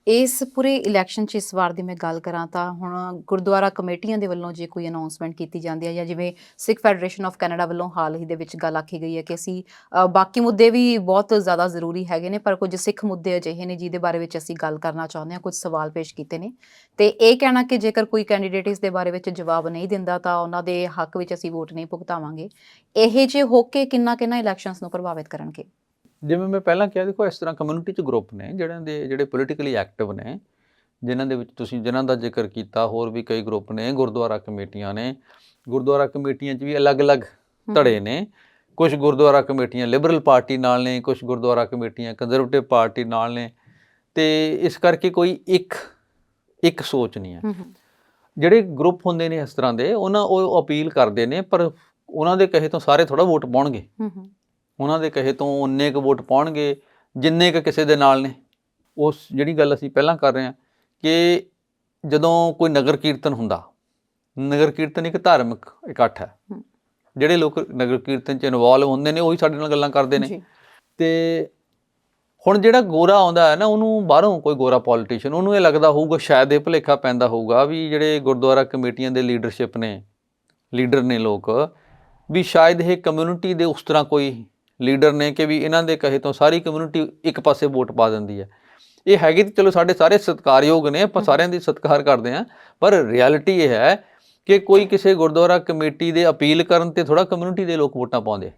ਇਸ ਪੂਰੇ ਇਲੈਕਸ਼ਨ 'ਚ ਇਸ ਵਾਰ ਦੀ ਮੈਂ ਗੱਲ ਕਰਾਂ ਤਾਂ ਹੁਣ ਗੁਰਦੁਆਰਾ ਕਮੇਟੀਆਂ ਦੇ ਵੱਲੋਂ ਜੇ ਕੋਈ ਅਨਾਉਂਸਮੈਂਟ ਕੀਤੀ ਜਾਂਦੀ ਹੈ ਜਾਂ ਜਿਵੇਂ ਸਿੱਖ ਫੈਡਰੇਸ਼ਨ ਆਫ ਕੈਨੇਡਾ ਵੱਲੋਂ ਹਾਲ ਹੀ ਦੇ ਵਿੱਚ ਗੱਲ ਆਖੀ ਗਈ ਹੈ ਕਿ ਅਸੀਂ ਬਾਕੀ ਮੁੱਦੇ ਵੀ ਬਹੁਤ ਜ਼ਿਆਦਾ ਜ਼ਰੂਰੀ ਹੈਗੇ ਨੇ, ਪਰ ਕੁਝ ਸਿੱਖ ਮੁੱਦੇ ਅਜਿਹੇ ਨੇ ਜਿਹਦੇ ਬਾਰੇ ਵਿੱਚ ਅਸੀਂ ਗੱਲ ਕਰਨਾ ਚਾਹੁੰਦੇ ਹਾਂ, ਕੁਝ ਸਵਾਲ ਪੇਸ਼ ਕੀਤੇ ਨੇ। ਤੇ ਇਹ ਕਹਿਣਾ ਕਿ ਜੇਕਰ ਕੋਈ ਕੈਂਡੀਡੇਟ ਇਸ ਦੇ ਬਾਰੇ ਵਿੱਚ ਜਵਾਬ ਨਹੀਂ ਦਿੰਦਾ ਤਾਂ ਉਹਨਾਂ ਦੇ ਹੱਕ ਵਿੱਚ ਅਸੀਂ ਵੋਟ ਨਹੀਂ ਭੁਗਤਾਵਾਂਗੇ। ਇਹ ਜੇ ਹੋ ਕੇ ਕਿੰਨਾ ਕਿੰਨਾ ਇਲੈਕਸ਼ਨਸ ਨੂੰ ਪ੍ਰਭਾਵਿਤ ਕਰਨਗੇ? ਜਿਵੇਂ ਮੈਂ ਪਹਿਲਾਂ ਕਿਹਾ ਦੇਖੋ ਇਸ ਤਰ੍ਹਾਂ ਕਮਿਊਨਿਟੀ ਚ ਗਰੁੱਪ ਨੇ ਜਿਹੜਿਆਂ ਦੇ ਜਿਹੜੇ ਪੋਲੀਟੀਕਲੀ ਐਕਟਿਵ ਨੇ ਜਿਨ੍ਹਾਂ ਦੇ ਵਿੱਚ ਤੁਸੀਂ ਜਿਨ੍ਹਾਂ ਦਾ ਜ਼ਿਕਰ ਕੀਤਾ ਹੋਰ ਵੀ ਕਈ ਗਰੁੱਪ ਨੇ ਗੁਰਦੁਆਰਾ ਕਮੇਟੀਆਂ ਨੇ। ਗੁਰਦੁਆਰਾ ਕਮੇਟੀਆਂ 'ਚ ਵੀ ਅਲੱਗ-ਅਲੱਗ ਧੜੇ ਨੇ। ਕੁਝ ਗੁਰਦੁਆਰਾ ਕਮੇਟੀਆਂ ਲਿਬਰਲ ਪਾਰਟੀ ਨਾਲ ਨੇ ਕੁਝ ਗੁਰਦੁਆਰਾ ਕਮੇਟੀਆਂ ਕੰਜ਼ਰਵੇਟਿਵ ਪਾਰਟੀ ਨਾਲ ਨੇ। ਤੇ ਇਸ ਕਰਕੇ ਕੋਈ ਇੱਕ ਇੱਕ ਸੋਚ ਨਹੀਂ ਹੈ। ਜਿਹੜੇ ਗਰੁੱਪ ਹੁੰਦੇ ਨੇ ਇਸ ਤਰ੍ਹਾਂ ਦੇ ਉਹਨਾਂ ਉਹ ਅਪੀਲ ਕਰਦੇ ਨੇ ਪਰ ਉਹਨਾਂ ਦੇ ਕਹੇ ਤੋਂ ਸਾਰੇ ਥੋੜਾ ਵੋਟ ਪਾਉਣਗੇ। ਉਹਨਾਂ ਦੇ ਕਹੇ ਤੋਂ ਉਨੇ ਕੁ ਵੋਟ ਪਾਉਣਗੇ ਜਿੰਨੇ ਕੁ ਕਿਸੇ ਦੇ ਨਾਲ ਨੇ। ਉਸ ਜਿਹੜੀ ਗੱਲ ਅਸੀਂ ਪਹਿਲਾਂ ਕਰ ਰਹੇ ਹਾਂ ਕਿ ਜਦੋਂ ਕੋਈ ਨਗਰ ਕੀਰਤਨ ਹੁੰਦਾ ਨਗਰ ਕੀਰਤਨ ਇੱਕ ਧਾਰਮਿਕ ਇਕੱਠ ਹੈ। ਜਿਹੜੇ ਲੋਕ ਨਗਰ ਕੀਰਤਨ 'ਚ ਇਨਵੋਲਵ ਹੁੰਦੇ ਨੇ ਉਹੀ ਸਾਡੇ ਨਾਲ ਗੱਲਾਂ ਕਰਦੇ ਨੇ। ਤੇ ਹੁਣ ਜਿਹੜਾ ਗੋਰਾ ਆਉਂਦਾ ਹੈ ਨਾ ਉਹਨੂੰ ਬਾਹਰੋਂ ਕੋਈ ਗੋਰਾ ਪੋਲੀਟੀਸ਼ੀਅਨ ਉਹਨੂੰ ਇਹ ਲੱਗਦਾ ਹੋਊਗਾ ਸ਼ਾਇਦ ਇਹ ਭੁਲੇਖਾ ਪੈਂਦਾ ਹੋਊਗਾ ਵੀ ਜਿਹੜੇ ਗੁਰਦੁਆਰਾ ਕਮੇਟੀਆਂ ਦੇ ਲੀਡਰਸ਼ਿਪ ਨੇ ਲੀਡਰ ਨੇ ਲੋਕ ਵੀ ਸ਼ਾਇਦ ਇਹ ਕਮਿਊਨਿਟੀ ਦੇ ਉਸ ਤਰ੍ਹਾਂ ਕੋਈ ਲੀਡਰ ਨੇ ਕਿ ਵੀ ਇਹਨਾਂ ਦੇ ਕਹੇ ਤੋਂ ਸਾਰੀ ਕਮਿਊਨਿਟੀ ਇੱਕ ਪਾਸੇ ਵੋਟ ਪਾ ਦਿੰਦੀ ਹੈ। ਇਹ ਹੈਗੀ ਤੇ ਚਲੋ ਸਾਡੇ ਸਾਰੇ ਸਤਿਕਾਰਯੋਗ ਨੇ ਆਪਾਂ ਸਾਰਿਆਂ ਦੀ ਸਤਿਕਾਰ ਕਰਦੇ ਹਾਂ ਪਰ ਰਿਐਲਿਟੀ ਇਹ ਹੈ ਕਿ ਕੋਈ ਕਿਸੇ ਗੁਰਦੁਆਰਾ ਕਮੇਟੀ ਦੇ ਅਪੀਲ ਕਰਨ ਤੇ ਥੋੜਾ ਕਮਿਊਨਿਟੀ ਦੇ ਲੋਕ ਵੋਟਾਂ ਪਾਉਂਦੇ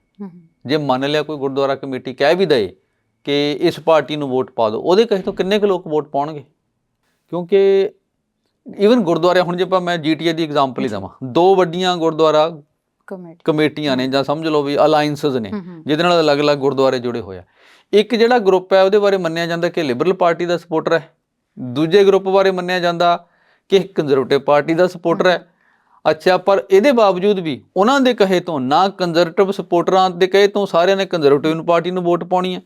ਜੇ ਮੰਨ ਲਿਆ ਕੋਈ ਗੁਰਦੁਆਰਾ ਕਮੇਟੀ ਕਹਿ ਵੀ ਦਏ ਕਿ ਇਸ ਪਾਰਟੀ ਨੂੰ ਵੋਟ ਪਾ ਦਿਓ ਉਹਦੇ ਕਹੇ ਤੋਂ ਕਿੰਨੇ ਕੁ ਲੋਕ ਵੋਟ ਪਾਉਣਗੇ? ਕਿਉਂਕਿ ਈਵਨ ਗੁਰਦੁਆਰੇ ਹੁਣ ਜੇ ਆਪਾਂ ਮੈਂ ਜੀਟੀਏ ਦੀ ਐਗਜ਼ਾਮਪਲ ਹੀ ਦਵਾਂ ਦੋ ਵੱਡੀਆਂ ਗੁਰਦੁਆਰਾ ਕਮੇਟੀਆਂ ਨੇ ਜਾਂ ਸਮਝ ਲਓ ਵੀ ਅਲਾਈਅੰਸਸ ਨੇ ਜਿਹਦੇ ਨਾਲ ਅਲੱਗ-ਅਲੱਗ ਗੁਰਦੁਆਰੇ ਜੁੜੇ ਹੋਏ ਆ। ਇੱਕ ਜਿਹੜਾ ਗਰੁੱਪ ਹੈ ਉਹਦੇ ਬਾਰੇ ਮੰਨਿਆ ਜਾਂਦਾ ਕਿ ਲਿਬਰਲ ਪਾਰਟੀ ਦਾ ਸਪੋਰਟਰ ਹੈ। ਦੂਜੇ ਗਰੁੱਪ ਬਾਰੇ ਮੰਨਿਆ ਜਾਂਦਾ ਕਿ ਕੰਜ਼ਰਵੇਟਿਵ ਪਾਰਟੀ ਦਾ ਸਪੋਰਟਰ ਹੈ। ਅੱਛਾ ਪਰ ਇਹਦੇ ਬਾਵਜੂਦ ਵੀ ਉਹਨਾਂ ਦੇ ਕਹੇ ਤੋਂ ਨਾ ਕੰਜ਼ਰਵੇਟਿਵ ਸਪੋਰਟਰਾਂ ਦੇ ਕਹੇ ਤੋਂ ਸਾਰਿਆਂ ਨੇ ਕੰਜ਼ਰਵੇਟਿਵ ਪਾਰਟੀ ਨੂੰ ਵੋਟ ਪਾਉਣੀ ਹੈ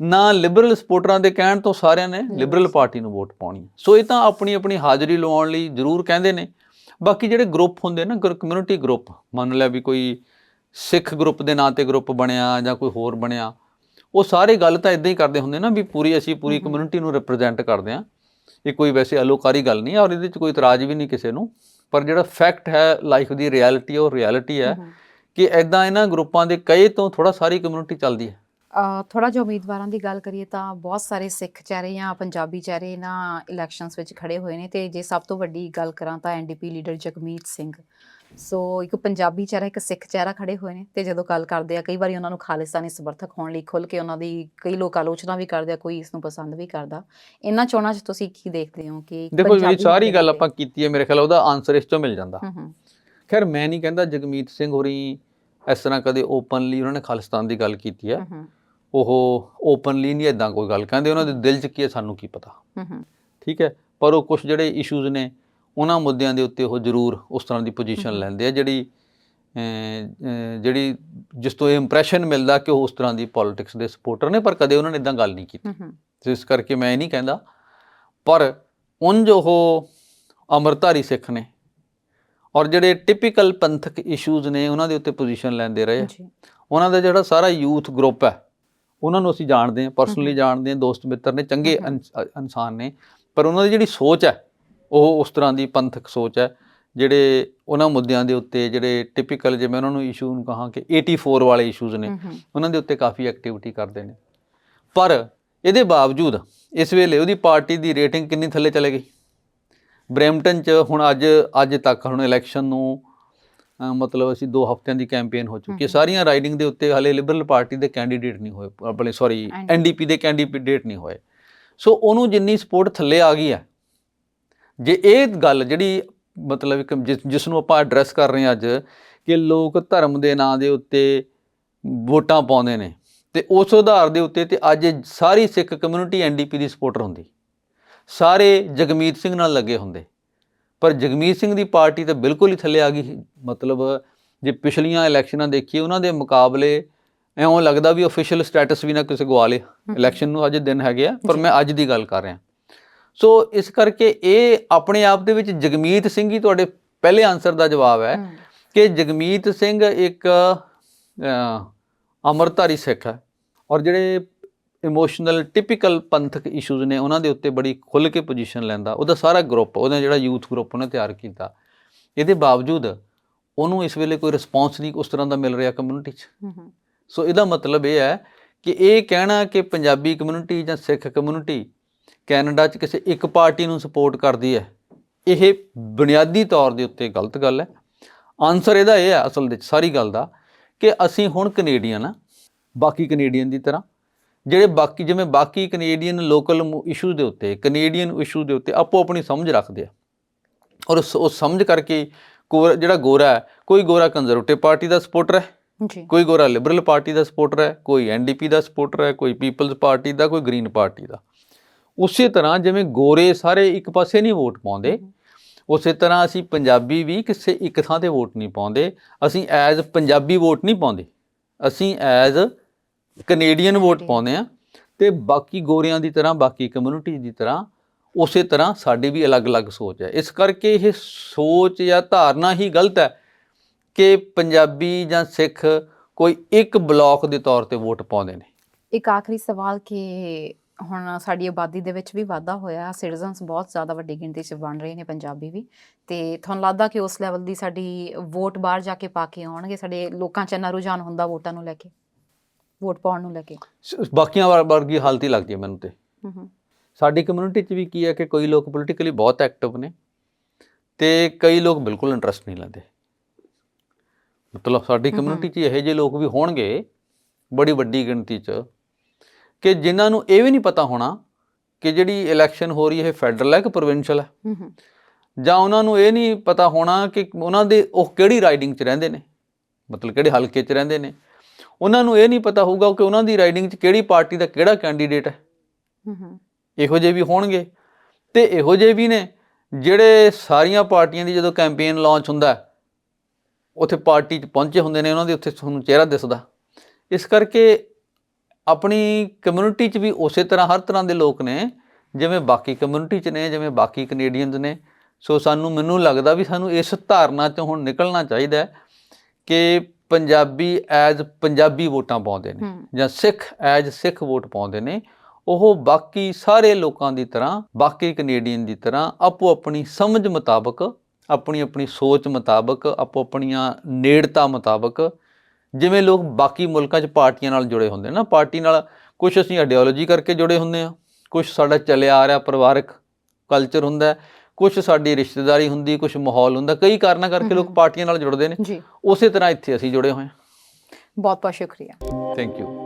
ਨਾ ਲਿਬਰਲ ਸਪੋਰਟਰਾਂ ਦੇ ਕਹਿਣ ਤੋਂ ਸਾਰਿਆਂ ਨੇ ਲਿਬਰਲ ਪਾਰਟੀ ਨੂੰ ਵੋਟ ਪਾਉਣੀ ਹੈ। ਸੋ ਇਹ ਤਾਂ ਆਪਣੀ ਆਪਣੀ ਹਾਜ਼ਰੀ ਲਵਾਉਣ ਲਈ ਜ਼ਰੂਰ ਕਹਿੰਦੇ ਨੇ। ਬਾਕੀ ਜਿਹੜੇ ਗਰੁੱਪ ਹੁੰਦੇ ਨਾ ਕਮਿਊਨਿਟੀ ਗਰੁੱਪ ਮੰਨ ਲਿਆ ਵੀ ਕੋਈ ਸਿੱਖ ਗਰੁੱਪ ਦੇ ਨਾਂ ਤੇ ਗਰੁੱਪ ਬਣਿਆ ਜਾਂ ਕੋਈ ਹੋਰ ਬਣਿਆ ਉਹ ਸਾਰੇ ਗੱਲ ਤਾਂ ਇਦਾਂ ਹੀ ਕਰਦੇ ਹੁੰਦੇ ਨਾ ਵੀ ਪੂਰੀ ਅਸੀਂ ਪੂਰੀ ਕਮਿਊਨਿਟੀ ਨੂੰ ਰਿਪਰੈਜ਼ੈਂਟ ਕਰਦੇ ਆ ਇਹ ਕੋਈ ਵੈਸੇ ਅਲੋਕਾਰੀ ਗੱਲ ਨਹੀਂ ਔਰ ਇਹਦੇ ਵਿੱਚ ਕੋਈ ਇਤਰਾਜ਼ ਵੀ ਨਹੀਂ ਕਿਸੇ ਨੂੰ ਪਰ ਜਿਹੜਾ ਫੈਕਟ ਹੈ ਲਾਈਫ ਦੀ ਰਿਐਲਿਟੀ ਉਹ ਰਿਐਲਿਟੀ ਹੈ ਕਿ ਐਦਾਂ ਇਹਨਾਂ ਗਰੁੱਪਾਂ ਦੇ ਕਈ ਤੋਂ ਥੋੜਾ ਸਾਰੀ ਕਮਿਊਨਿਟੀ ਚੱਲਦੀ ਹੈ। ਥੋੜਾ ਜਿਹਾ ਉਮੀਦਵਾਰਾਂ ਦੀ ਗੱਲ ਕਰੀਏ ਤਾਂ ਬਹੁਤ ਸਾਰੇ ਸਿੱਖ ਚਿਹਰੇ ਜਾਂ ਪੰਜਾਬੀ ਚਿਹਰੇ ਇਹਨਾਂ ਇਲੈਕਸ਼ਨਸ ਵਿੱਚ ਖੜੇ ਹੋਏ ਨੇ ਤੇ ਜੇ ਸਭ ਤੋਂ ਵੱਡੀ ਗੱਲ ਕਰਾਂ ਤਾਂ NDP leader Jagmeet Singh. So ਇੱਕ ਪੰਜਾਬੀ ਚਿਹਰਾ ਇੱਕ ਸਿੱਖ ਚਿਹਰਾ ਖੜੇ ਹੋਏ ਨੇ ਤੇ ਜਦੋਂ ਗੱਲ ਕਰਦੇ ਆ ਕਈ ਵਾਰੀ ਉਹਨਾਂ ਨੂੰ ਖਾਲਿਸਤਾਨੀ ਸਮਰਥਕ ਹੋਣ ਲਈ ਖੁੱਲ ਕੇ ਉਹਨਾਂ ਦੀ ਕਈ ਲੋਕ ਆਲੋਚਨਾ ਵੀ ਕਰਦੇ ਆ ਕੋਈ ਇਸ ਨੂੰ ਪਸੰਦ ਵੀ ਕਰਦਾ। ਇਹਨਾਂ ਚੋਣਾਂ 'ਚ ਤੁਸੀਂ ਕੀ ਦੇਖਦੇ ਹੋ ਕਿ ਦੇਖੋ ਪੰਜਾਬੀ ਸਾਰੀ ਗੱਲ ਆਪਾਂ ਕੀਤੀ ਹੈ ਮੇਰੇ ਖਿਆਲ ਉਹਦਾ ਆਨਸਰ ਇਸ ਤੋਂ ਮਿਲ ਜਾਂਦਾ। ਖੈਰ ਮੈਂ ਨਹੀਂ ਕਹਿੰਦਾ ਜਗਮੀਤ ਸਿੰਘ ਹੋਰੀ ਇਸ ਤਰ੍ਹਾਂ ਕਦੇ ਓਪਨਲੀ ਉਹਨਾਂ ਨੇ ਖਾਲਿਸਤਾਨ ਦੀ ਗੱਲ ਕੀਤੀ ਹੂੰ। ਉਹ ਓਪਨਲੀ ਨਹੀਂ ਇਦਾਂ ਕੋਈ ਗੱਲ ਕਹਿੰਦੇ ਉਹਨਾਂ ਦੇ ਦਿਲ 'ਚ ਕੀ ਹੈ ਸਾਨੂੰ ਕੀ ਪਤਾ। ਹੂੰ ਠੀਕ ਹੈ? ਪਰ ਉਹ ਕੁਝ ਜਿਹੜੇ ਇਸ਼ੂਜ਼ ਨੇ ਉਹਨਾਂ ਮੁੱਦਿਆਂ ਦੇ ਉੱਤੇ ਉਹ ਜ਼ਰੂਰ ਉਸ ਤਰ੍ਹਾਂ ਦੀ ਪੋਜੀਸ਼ਨ। ਲੈਂਦੇ ਆ ਜਿਹੜੀ ਜਿਹੜੀ ਜਿਸ ਤੋਂ ਇਹ ਇੰਪ੍ਰੈਸ਼ਨ ਮਿਲਦਾ ਕਿ ਉਹ ਉਸ ਤਰ੍ਹਾਂ ਦੀ ਪੋਲਿਟਿਕਸ ਦੇ ਸਪੋਰਟਰ ਨੇ ਪਰ ਕਦੇ ਉਹਨਾਂ ਨੇ ਇਦਾਂ ਗੱਲ ਨਹੀਂ ਕੀਤੀ। ਇਸ ਕਰਕੇ ਮੈਂ ਇਹ ਨਹੀਂ ਕਹਿੰਦਾ। ਪਰ ਉਂਝ ਉਹ ਅਮਰਧਾਰੀ ਸਿੱਖ ਨੇ ਔਰ ਜਿਹੜੇ ਟਿਪੀਕਲ ਪੰਥਕ ਇਸ਼ੂਜ਼ ਨੇ ਉਹਨਾਂ ਦੇ ਉੱਤੇ ਪੋਜੀਸ਼ਨ ਲੈਂਦੇ ਰਹੇ। ਉਹਨਾਂ ਦਾ ਜਿਹੜਾ ਸਾਰਾ ਯੂਥ ਗਰੁੱਪ ਹੈ ਉਹਨਾਂ ਨੂੰ ਅਸੀਂ ਜਾਣਦੇ ਹਾਂ ਪਰਸਨਲੀ। ਜਾਣਦੇ ਹਾਂ ਦੋਸਤ ਮਿੱਤਰ ਨੇ ਚੰਗੇ ਇਨਸਾਨ ਨੇ। ਪਰ ਉਹਨਾਂ ਦੀ ਜਿਹੜੀ ਸੋਚ ਹੈ ਉਹ ਉਸ ਤਰ੍ਹਾਂ ਦੀ ਪੰਥਕ ਸੋਚ ਹੈ ਜਿਹੜੇ ਉਹਨਾਂ ਮੁੱਦਿਆਂ ਦੇ ਉੱਤੇ ਜਿਹੜੇ ਟਿਪੀਕਲ ਜਿਵੇਂ ਉਹਨਾਂ ਨੂੰ ਇਸ਼ੂ ਨੂੰ ਕਹਾਂ ਕਿ 84 ਵਾਲੇ ਇਸ਼ੂਜ਼ ਨੇ ਉਹਨਾਂ ਦੇ ਉੱਤੇ ਕਾਫੀ ਐਕਟੀਵਿਟੀ ਕਰਦੇ ਨੇ। ਪਰ ਇਹਦੇ ਬਾਵਜੂਦ ਇਸ ਵੇਲੇ ਉਹਦੀ ਪਾਰਟੀ ਦੀ ਰੇਟਿੰਗ ਕਿੰਨੀ ਥੱਲੇ ਚਲੇ ਗਈ? ਬਰੈਂਪਟਨ ਚ ਹੁਣ ਅੱਜ ਅੱਜ ਤੱਕ ਹੁਣ ਇਲੈਕਸ਼ਨ ਨੂੰ ਮਤਲਬ ਅਸੀਂ 2 ਹਫ਼ਤਿਆਂ ਦੀ ਕੈਂਪੇਨ ਹੋ ਚੁੱਕੀ ਹੈ। ਸਾਰੀਆਂ ਰਾਈਡਿੰਗ ਦੇ ਉੱਤੇ ਹਾਲੇ ਲਿਬਰਲ ਪਾਰਟੀ ਦੇ ਕੈਂਡੀਡੇਟ ਨਹੀਂ ਹੋਏ ਆਪਣੇ ਸੌਰੀ ਐਨਡੀਪੀ ਦੇ ਕੈਂਡੀਡੇਟ ਨਹੀਂ ਹੋਏ। ਸੋ ਉਹਨੂੰ ਜਿੰਨੀ ਸਪੋਰਟ ਥੱਲੇ ਆ ਗਈ ਹੈ ਜੇ ਇਹ ਗੱਲ ਜਿਹੜੀ ਮਤਲਬ ਇੱਕ ਜਿਸ ਨੂੰ ਆਪਾਂ ਐਡਰੈਸ ਕਰ ਰਹੇ ਹਾਂ ਅੱਜ ਕਿ ਲੋਕ ਧਰਮ ਦੇ ਨਾਂ ਦੇ ਉੱਤੇ ਵੋਟਾਂ ਪਾਉਂਦੇ ਨੇ ਤੇ ਉਸ ਆਧਾਰ ਦੇ ਉੱਤੇ ਤੇ ਅੱਜ ਸਾਰੀ ਸਿੱਖ ਕਮਿਊਨਿਟੀ ਐਨਡੀਪੀ ਦੀ ਸਪੋਰਟਰ ਹੁੰਦੀ। ਸਾਰੇ ਜਗਮੀਤ ਸਿੰਘ ਨਾਲ ਲੱਗੇ ਹੁੰਦੇ। ਪਰ ਜਗਮੀਤ ਸਿੰਘ ਦੀ ਪਾਰਟੀ ਤਾਂ ਬਿਲਕੁਲ ਹੀ ਥੱਲੇ ਆ ਗਈ ਮਤਲਬ ਜੇ ਪਿਛਲੀਆਂ ਇਲੈਕਸ਼ਨਾਂ ਦੇਖੀਏ ਉਹਨਾਂ ਦੇ ਮੁਕਾਬਲੇ ਐਉਂ ਲੱਗਦਾ ਵੀ ਅਫੀਸ਼ੀਅਲ ਸਟੇਟਸ ਵੀ ਨਾ ਕਿਸੇ ਗਵਾ ਲੇ। ਇਲੈਕਸ਼ਨ ਨੂੰ ਅਜੇ ਦਿਨ ਹੈਗੇ ਆ ਪਰ। ਮੈਂ ਅੱਜ ਦੀ ਗੱਲ ਕਰ ਰਿਹਾ। ਸੋ ਇਸ ਕਰਕੇ ਇਹ ਆਪਣੇ ਆਪ ਦੇ ਵਿੱਚ ਜਗਮੀਤ ਸਿੰਘ ਹੀ ਤੁਹਾਡੇ ਪਹਿਲੇ ਆਨਸਰ ਦਾ ਜਵਾਬ ਹੈ ਕਿ ਜਗਮੀਤ ਸਿੰਘ ਇੱਕ ਅ, ਅਮਰਧਾਰੀ ਸਿੱਖ ਹੈ। ਔਰ ਜਿਹੜੇ ਇਮੋਸ਼ਨਲ ਟਿਪੀਕਲ ਪੰਥਕ ਇਸ਼ੂਜ਼ ਨੇ ਉਹਨਾਂ ਦੇ ਉੱਤੇ ਬੜੀ ਖੁੱਲ੍ਹ ਕੇ ਪੋਜੀਸ਼ਨ ਲੈਂਦਾ। ਉਹਦਾ ਸਾਰਾ ਗਰੁੱਪ ਉਹਦਾ ਜਿਹੜਾ ਯੂਥ ਗਰੁੱਪ ਉਹਨੇ ਤਿਆਰ ਕੀਤਾ। ਇਹਦੇ ਬਾਵਜੂਦ ਉਹਨੂੰ ਇਸ ਵੇਲੇ ਕੋਈ ਰਿਸਪੌਂਸ ਨਹੀਂ ਉਸ ਤਰ੍ਹਾਂ ਦਾ ਮਿਲ ਰਿਹਾ ਕਮਿਊਨਿਟੀ 'ਚ। ਸੋ ਇਹਦਾ ਮਤਲਬ ਇਹ ਹੈ ਕਿ ਇਹ ਕਹਿਣਾ ਕਿ ਪੰਜਾਬੀ ਕਮਿਊਨਿਟੀ ਜਾਂ ਸਿੱਖ ਕਮਿਊਨਿਟੀ ਕੈਨੇਡਾ 'ਚ ਕਿਸੇ ਇੱਕ ਪਾਰਟੀ ਨੂੰ ਸਪੋਰਟ ਕਰਦੀ ਹੈ ਇਹ ਬੁਨਿਆਦੀ ਤੌਰ ਦੇ ਉੱਤੇ ਗਲਤ ਗੱਲ ਹੈ। ਆਨਸਰ ਇਹਦਾ ਇਹ ਹੈ ਅਸਲ ਵਿੱਚ ਸਾਰੀ ਗੱਲ ਦਾ ਕਿ ਅਸੀਂ ਹੁਣ ਕੈਨੇਡੀਅਨ ਆ ਬਾਕੀ ਕੈਨੇਡੀਅਨ ਦੀ ਤਰ੍ਹਾਂ। ਜਿਹੜੇ ਬਾਕੀ ਜਿਵੇਂ ਬਾਕੀ ਕੈਨੇਡੀਅਨ ਲੋਕਲ ਇਸ਼ੂ ਦੇ ਉੱਤੇ ਕੈਨੇਡੀਅਨ ਇਸ਼ੂ ਦੇ ਉੱਤੇ ਆਪੋ ਆਪਣੀ ਸਮਝ ਰੱਖਦੇ ਆ। ਔਰ ਉਸ ਸਮਝ ਕਰਕੇ ਜਿਹੜਾ ਗੋਰਾ ਹੈ ਕੋਈ ਗੋਰਾ ਕੰਜ਼ਰਵੇਟਿਵ ਪਾਰਟੀ ਦਾ ਸਪੋਰਟਰ ਹੈ ਜੀ। ਕੋਈ ਗੋਰਾ ਲਿਬਰਲ ਪਾਰਟੀ ਦਾ ਸਪੋਰਟਰ ਹੈ ਕੋਈ ਐਨਡੀਪੀ ਦਾ ਸਪੋਰਟਰ ਹੈ ਕੋਈ ਪੀਪਲਜ਼ ਪਾਰਟੀ ਦਾ ਕੋਈ ਗ੍ਰੀਨ ਪਾਰਟੀ ਦਾ। ਉਸੇ ਤਰ੍ਹਾਂ ਜਿਵੇਂ ਗੋਰੇ ਸਾਰੇ ਇੱਕ ਪਾਸੇ ਨਹੀਂ ਵੋਟ ਪਾਉਂਦੇ ਉਸੇ ਤਰ੍ਹਾਂ ਅਸੀਂ ਪੰਜਾਬੀ ਵੀ ਕਿਸੇ ਇੱਕ ਥਾਂ ਤੇ ਵੋਟ ਨਹੀਂ ਪਾਉਂਦੇ ਅਸੀਂ ਐਜ਼ ਪੰਜਾਬੀ ਵੋਟ ਨਹੀਂ ਪਾਉਂਦੇ। ਅਸੀਂ ਐਜ਼ ਕੈਨੇਡੀਅਨ ਵੋਟ। ਪਾਉਂਦੇ ਆ ਤੇ ਬਾਕੀ ਗੋਰਿਆਂ ਦੀ ਤਰ੍ਹਾਂ ਬਾਕੀ ਕਮਿਊਨਿਟੀ ਦੀ ਤਰ੍ਹਾਂ ਉਸੇ ਤਰ੍ਹਾਂ ਸਾਡੀ ਵੀ ਅਲੱਗ-ਅਲੱਗ ਸੋਚ ਹੈ। ਇਸ ਕਰਕੇ ਇਹ ਸੋਚ ਜਾਂ ਧਾਰਨਾ ਹੀ ਗਲਤ ਹੈ ਕਿ ਪੰਜਾਬੀ ਜਾਂ ਸਿੱਖ ਕੋਈ ਇੱਕ ਬਲਾਕ ਦੇ ਤੌਰ ਤੇ ਵੋਟ ਪਾਉਂਦੇ ਨੇ। ਇੱਕ ਆਖਰੀ ਸਵਾਲ ਕਿ ਹੁਣ ਸਾਡੀ ਆਬਾਦੀ ਦੇ ਵਿੱਚ ਵੀ ਵਾਧਾ ਹੋਇਆ ਸਿਟੀਜ਼ਨਸ ਬਹੁਤ ਜ਼ਿਆਦਾ ਵੱਡੀ ਗਿਣਤੀ 'ਚ ਬਣ ਰਹੇ ਨੇ ਪੰਜਾਬੀ ਵੀ। ਤੇ ਤੁਹਾਨੂੰ ਲੱਗਦਾ ਕਿ ਉਸ ਲੈਵਲ ਦੀ ਸਾਡੀ ਵੋਟ ਬਾਹਰ ਜਾ ਕੇ ਪਾ ਕੇ ਆਉਣਗੇ? ਸਾਡੇ ਲੋਕਾਂ 'ਚ ਇੰਨਾ ਰੁਝਾਨ ਹੁੰਦਾ ਵੋਟਾਂ ਨੂੰ ਲੈ ਕੇ? ਵੋਟ ਪਾਉਣ ਨੂੰ ਲੈ ਕੇ। ਸ- ਬਾਕੀਆਂ ਵਰ- ਵਰਗੀ ਹਾਲਤ ਹੀ ਲੱਗਦੀ ਹੈ ਮੈਨੂੰ ਤੇ। ਹੂੰ ਹੂੰ। ਸਾਡੀ ਕਮਿਊਨਿਟੀ 'ਚ ਵੀ ਕੀ ਹੈ ਕਿ ਕੋਈ ਲੋਕ ਪੋਲੀਟੀਕਲੀ ਬਹੁਤ ਐਕਟਿਵ ਨੇ ਤੇ ਕਈ ਲੋਕ ਬਿਲਕੁਲ ਇੰਟਰਸਟ ਨਹੀਂ ਲੈਂਦੇ। ਮਤਲਬ ਸਾਡੀ। ਕਮਿਊਨਿਟੀ 'ਚ ਇਹੋ ਜਿਹੇ ਲੋਕ ਵੀ ਹੋਣਗੇ ਬੜੀ ਵੱਡੀ ਗਿਣਤੀ 'ਚ ਕਿ ਜਿਨ੍ਹਾਂ ਨੂੰ ਇਹ ਵੀ ਨਹੀਂ ਪਤਾ ਹੋਣਾ ਕਿ ਜਿਹੜੀ ਇਲੈਕਸ਼ਨ ਹੋ ਰਹੀ ਹੈ ਇਹ ਫੈਡਰਲ ਹੈ ਕਿ ਪ੍ਰੋਵਿੰਸ਼ੀਅਲ ਹੈ। ਹੂੰ ਹੂੰ। ਜਾਂ ਉਹਨਾਂ ਨੂੰ ਇਹ ਨਹੀਂ ਪਤਾ ਹੋਣਾ ਕਿ ਉਹਨਾਂ ਦੇ ਉਹ ਕਿਹੜੀ ਰਾਈਡਿੰਗ 'ਚ ਰਹਿੰਦੇ ਨੇ ਮਤਲਬ ਕਿਹੜੇ ਹਲਕੇ 'ਚ ਰਹਿੰਦੇ ਨੇ। ਉਹਨਾਂ ਨੂੰ ਇਹ ਨਹੀਂ ਪਤਾ ਹੋਊਗਾ ਕਿ ਉਹਨਾਂ ਦੀ ਰਾਈਡਿੰਗ 'ਚ ਕਿਹੜੀ ਪਾਰਟੀ ਦਾ ਕਿਹੜਾ ਕੈਂਡੀਡੇਟ ਹੈ। ਇਹੋ ਜਿਹੇ ਵੀ ਹੋਣਗੇ ਤੇ ਇਹੋ ਜਿਹੇ ਵੀ ਨੇ ਜਿਹੜੇ ਸਾਰੀਆਂ ਪਾਰਟੀਆਂ ਦੀ ਜਦੋਂ ਕੈਂਪੇਨ ਲਾਂਚ ਹੁੰਦਾ ਉੱਥੇ ਪਾਰਟੀ 'ਚ ਪਹੁੰਚੇ ਹੁੰਦੇ ਨੇ ਉਹਨਾਂ ਦੇ ਉੱਥੇ ਤੁਹਾਨੂੰ ਚਿਹਰਾ ਦਿਸਦਾ। ਇਸ ਕਰਕੇ ਆਪਣੀ ਕਮਿਊਨਿਟੀ 'ਚ ਵੀ ਉਸੇ ਤਰ੍ਹਾਂ ਹਰ ਤਰ੍ਹਾਂ ਦੇ ਲੋਕ ਨੇ ਜਿਵੇਂ ਬਾਕੀ ਕਮਿਊਨਿਟੀ 'ਚ ਨੇ ਜਿਵੇਂ ਬਾਕੀ ਕੈਨੇਡੀਅਨਸ ਨੇ। ਸੋ ਸਾਨੂੰ ਮੈਨੂੰ ਲੱਗਦਾ ਵੀ ਸਾਨੂੰ ਇਸ ਧਾਰਨਾ 'ਚੋਂ ਹੁਣ ਨਿਕਲਣਾ ਚਾਹੀਦਾ ਕਿ ਪੰਜਾਬੀ ਐਜ਼ ਪੰਜਾਬੀ ਵੋਟਾਂ ਪਾਉਂਦੇ ਨੇ ਜਾਂ ਸਿੱਖ ਐਜ਼ ਸਿੱਖ ਵੋਟ ਪਾਉਂਦੇ ਨੇ ਉਹ ਬਾਕੀ ਸਾਰੇ ਲੋਕਾਂ ਦੀ ਤਰ੍ਹਾਂ ਬਾਕੀ ਕੈਨੇਡੀਅਨ ਦੀ ਤਰ੍ਹਾਂ ਆਪੋ ਆਪਣੀ ਸਮਝ ਮੁਤਾਬਕ ਆਪਣੀ ਆਪਣੀ ਸੋਚ ਮੁਤਾਬਕ ਆਪੋ ਆਪਣੀਆਂ ਨੇੜਤਾ ਮੁਤਾਬਕ ਜਿਵੇਂ ਲੋਕ ਬਾਕੀ ਮੁਲਕਾਂ 'ਚ ਪਾਰਟੀਆਂ ਨਾਲ ਜੁੜੇ ਹੁੰਦੇ ਨੇ ਨਾ ਪਾਰਟੀ ਨਾਲ ਕੁਝ ਅਸੀਂ ਆਈਡੀਓਲੋਜੀ ਕਰਕੇ ਜੁੜੇ ਹੁੰਦੇ ਆ ਕੁਝ ਸਾਡਾ ਚੱਲਿਆ ਆ ਰਿਹਾ ਪਰਿਵਾਰਕ ਕਲਚਰ ਹੁੰਦਾ ਕੁਝ ਸਾਡੀ ਰਿਸ਼ਤੇਦਾਰੀ ਹੁੰਦੀ ਕੁਝ ਮਾਹੌਲ ਹੁੰਦਾ ਕਈ ਕਾਰਨਾਂ ਕਰਕੇ ਲੋਕ। ਪਾਰਟੀਆਂ ਨਾਲ ਜੁੜਦੇ ਨੇ। ਉਸੇ ਤਰ੍ਹਾਂ ਇੱਥੇ ਅਸੀਂ ਜੁੜੇ ਹੋਏ ਹਾਂ। ਬਹੁਤ ਬਹੁਤ ਸ਼ੁਕਰੀਆ। Thank you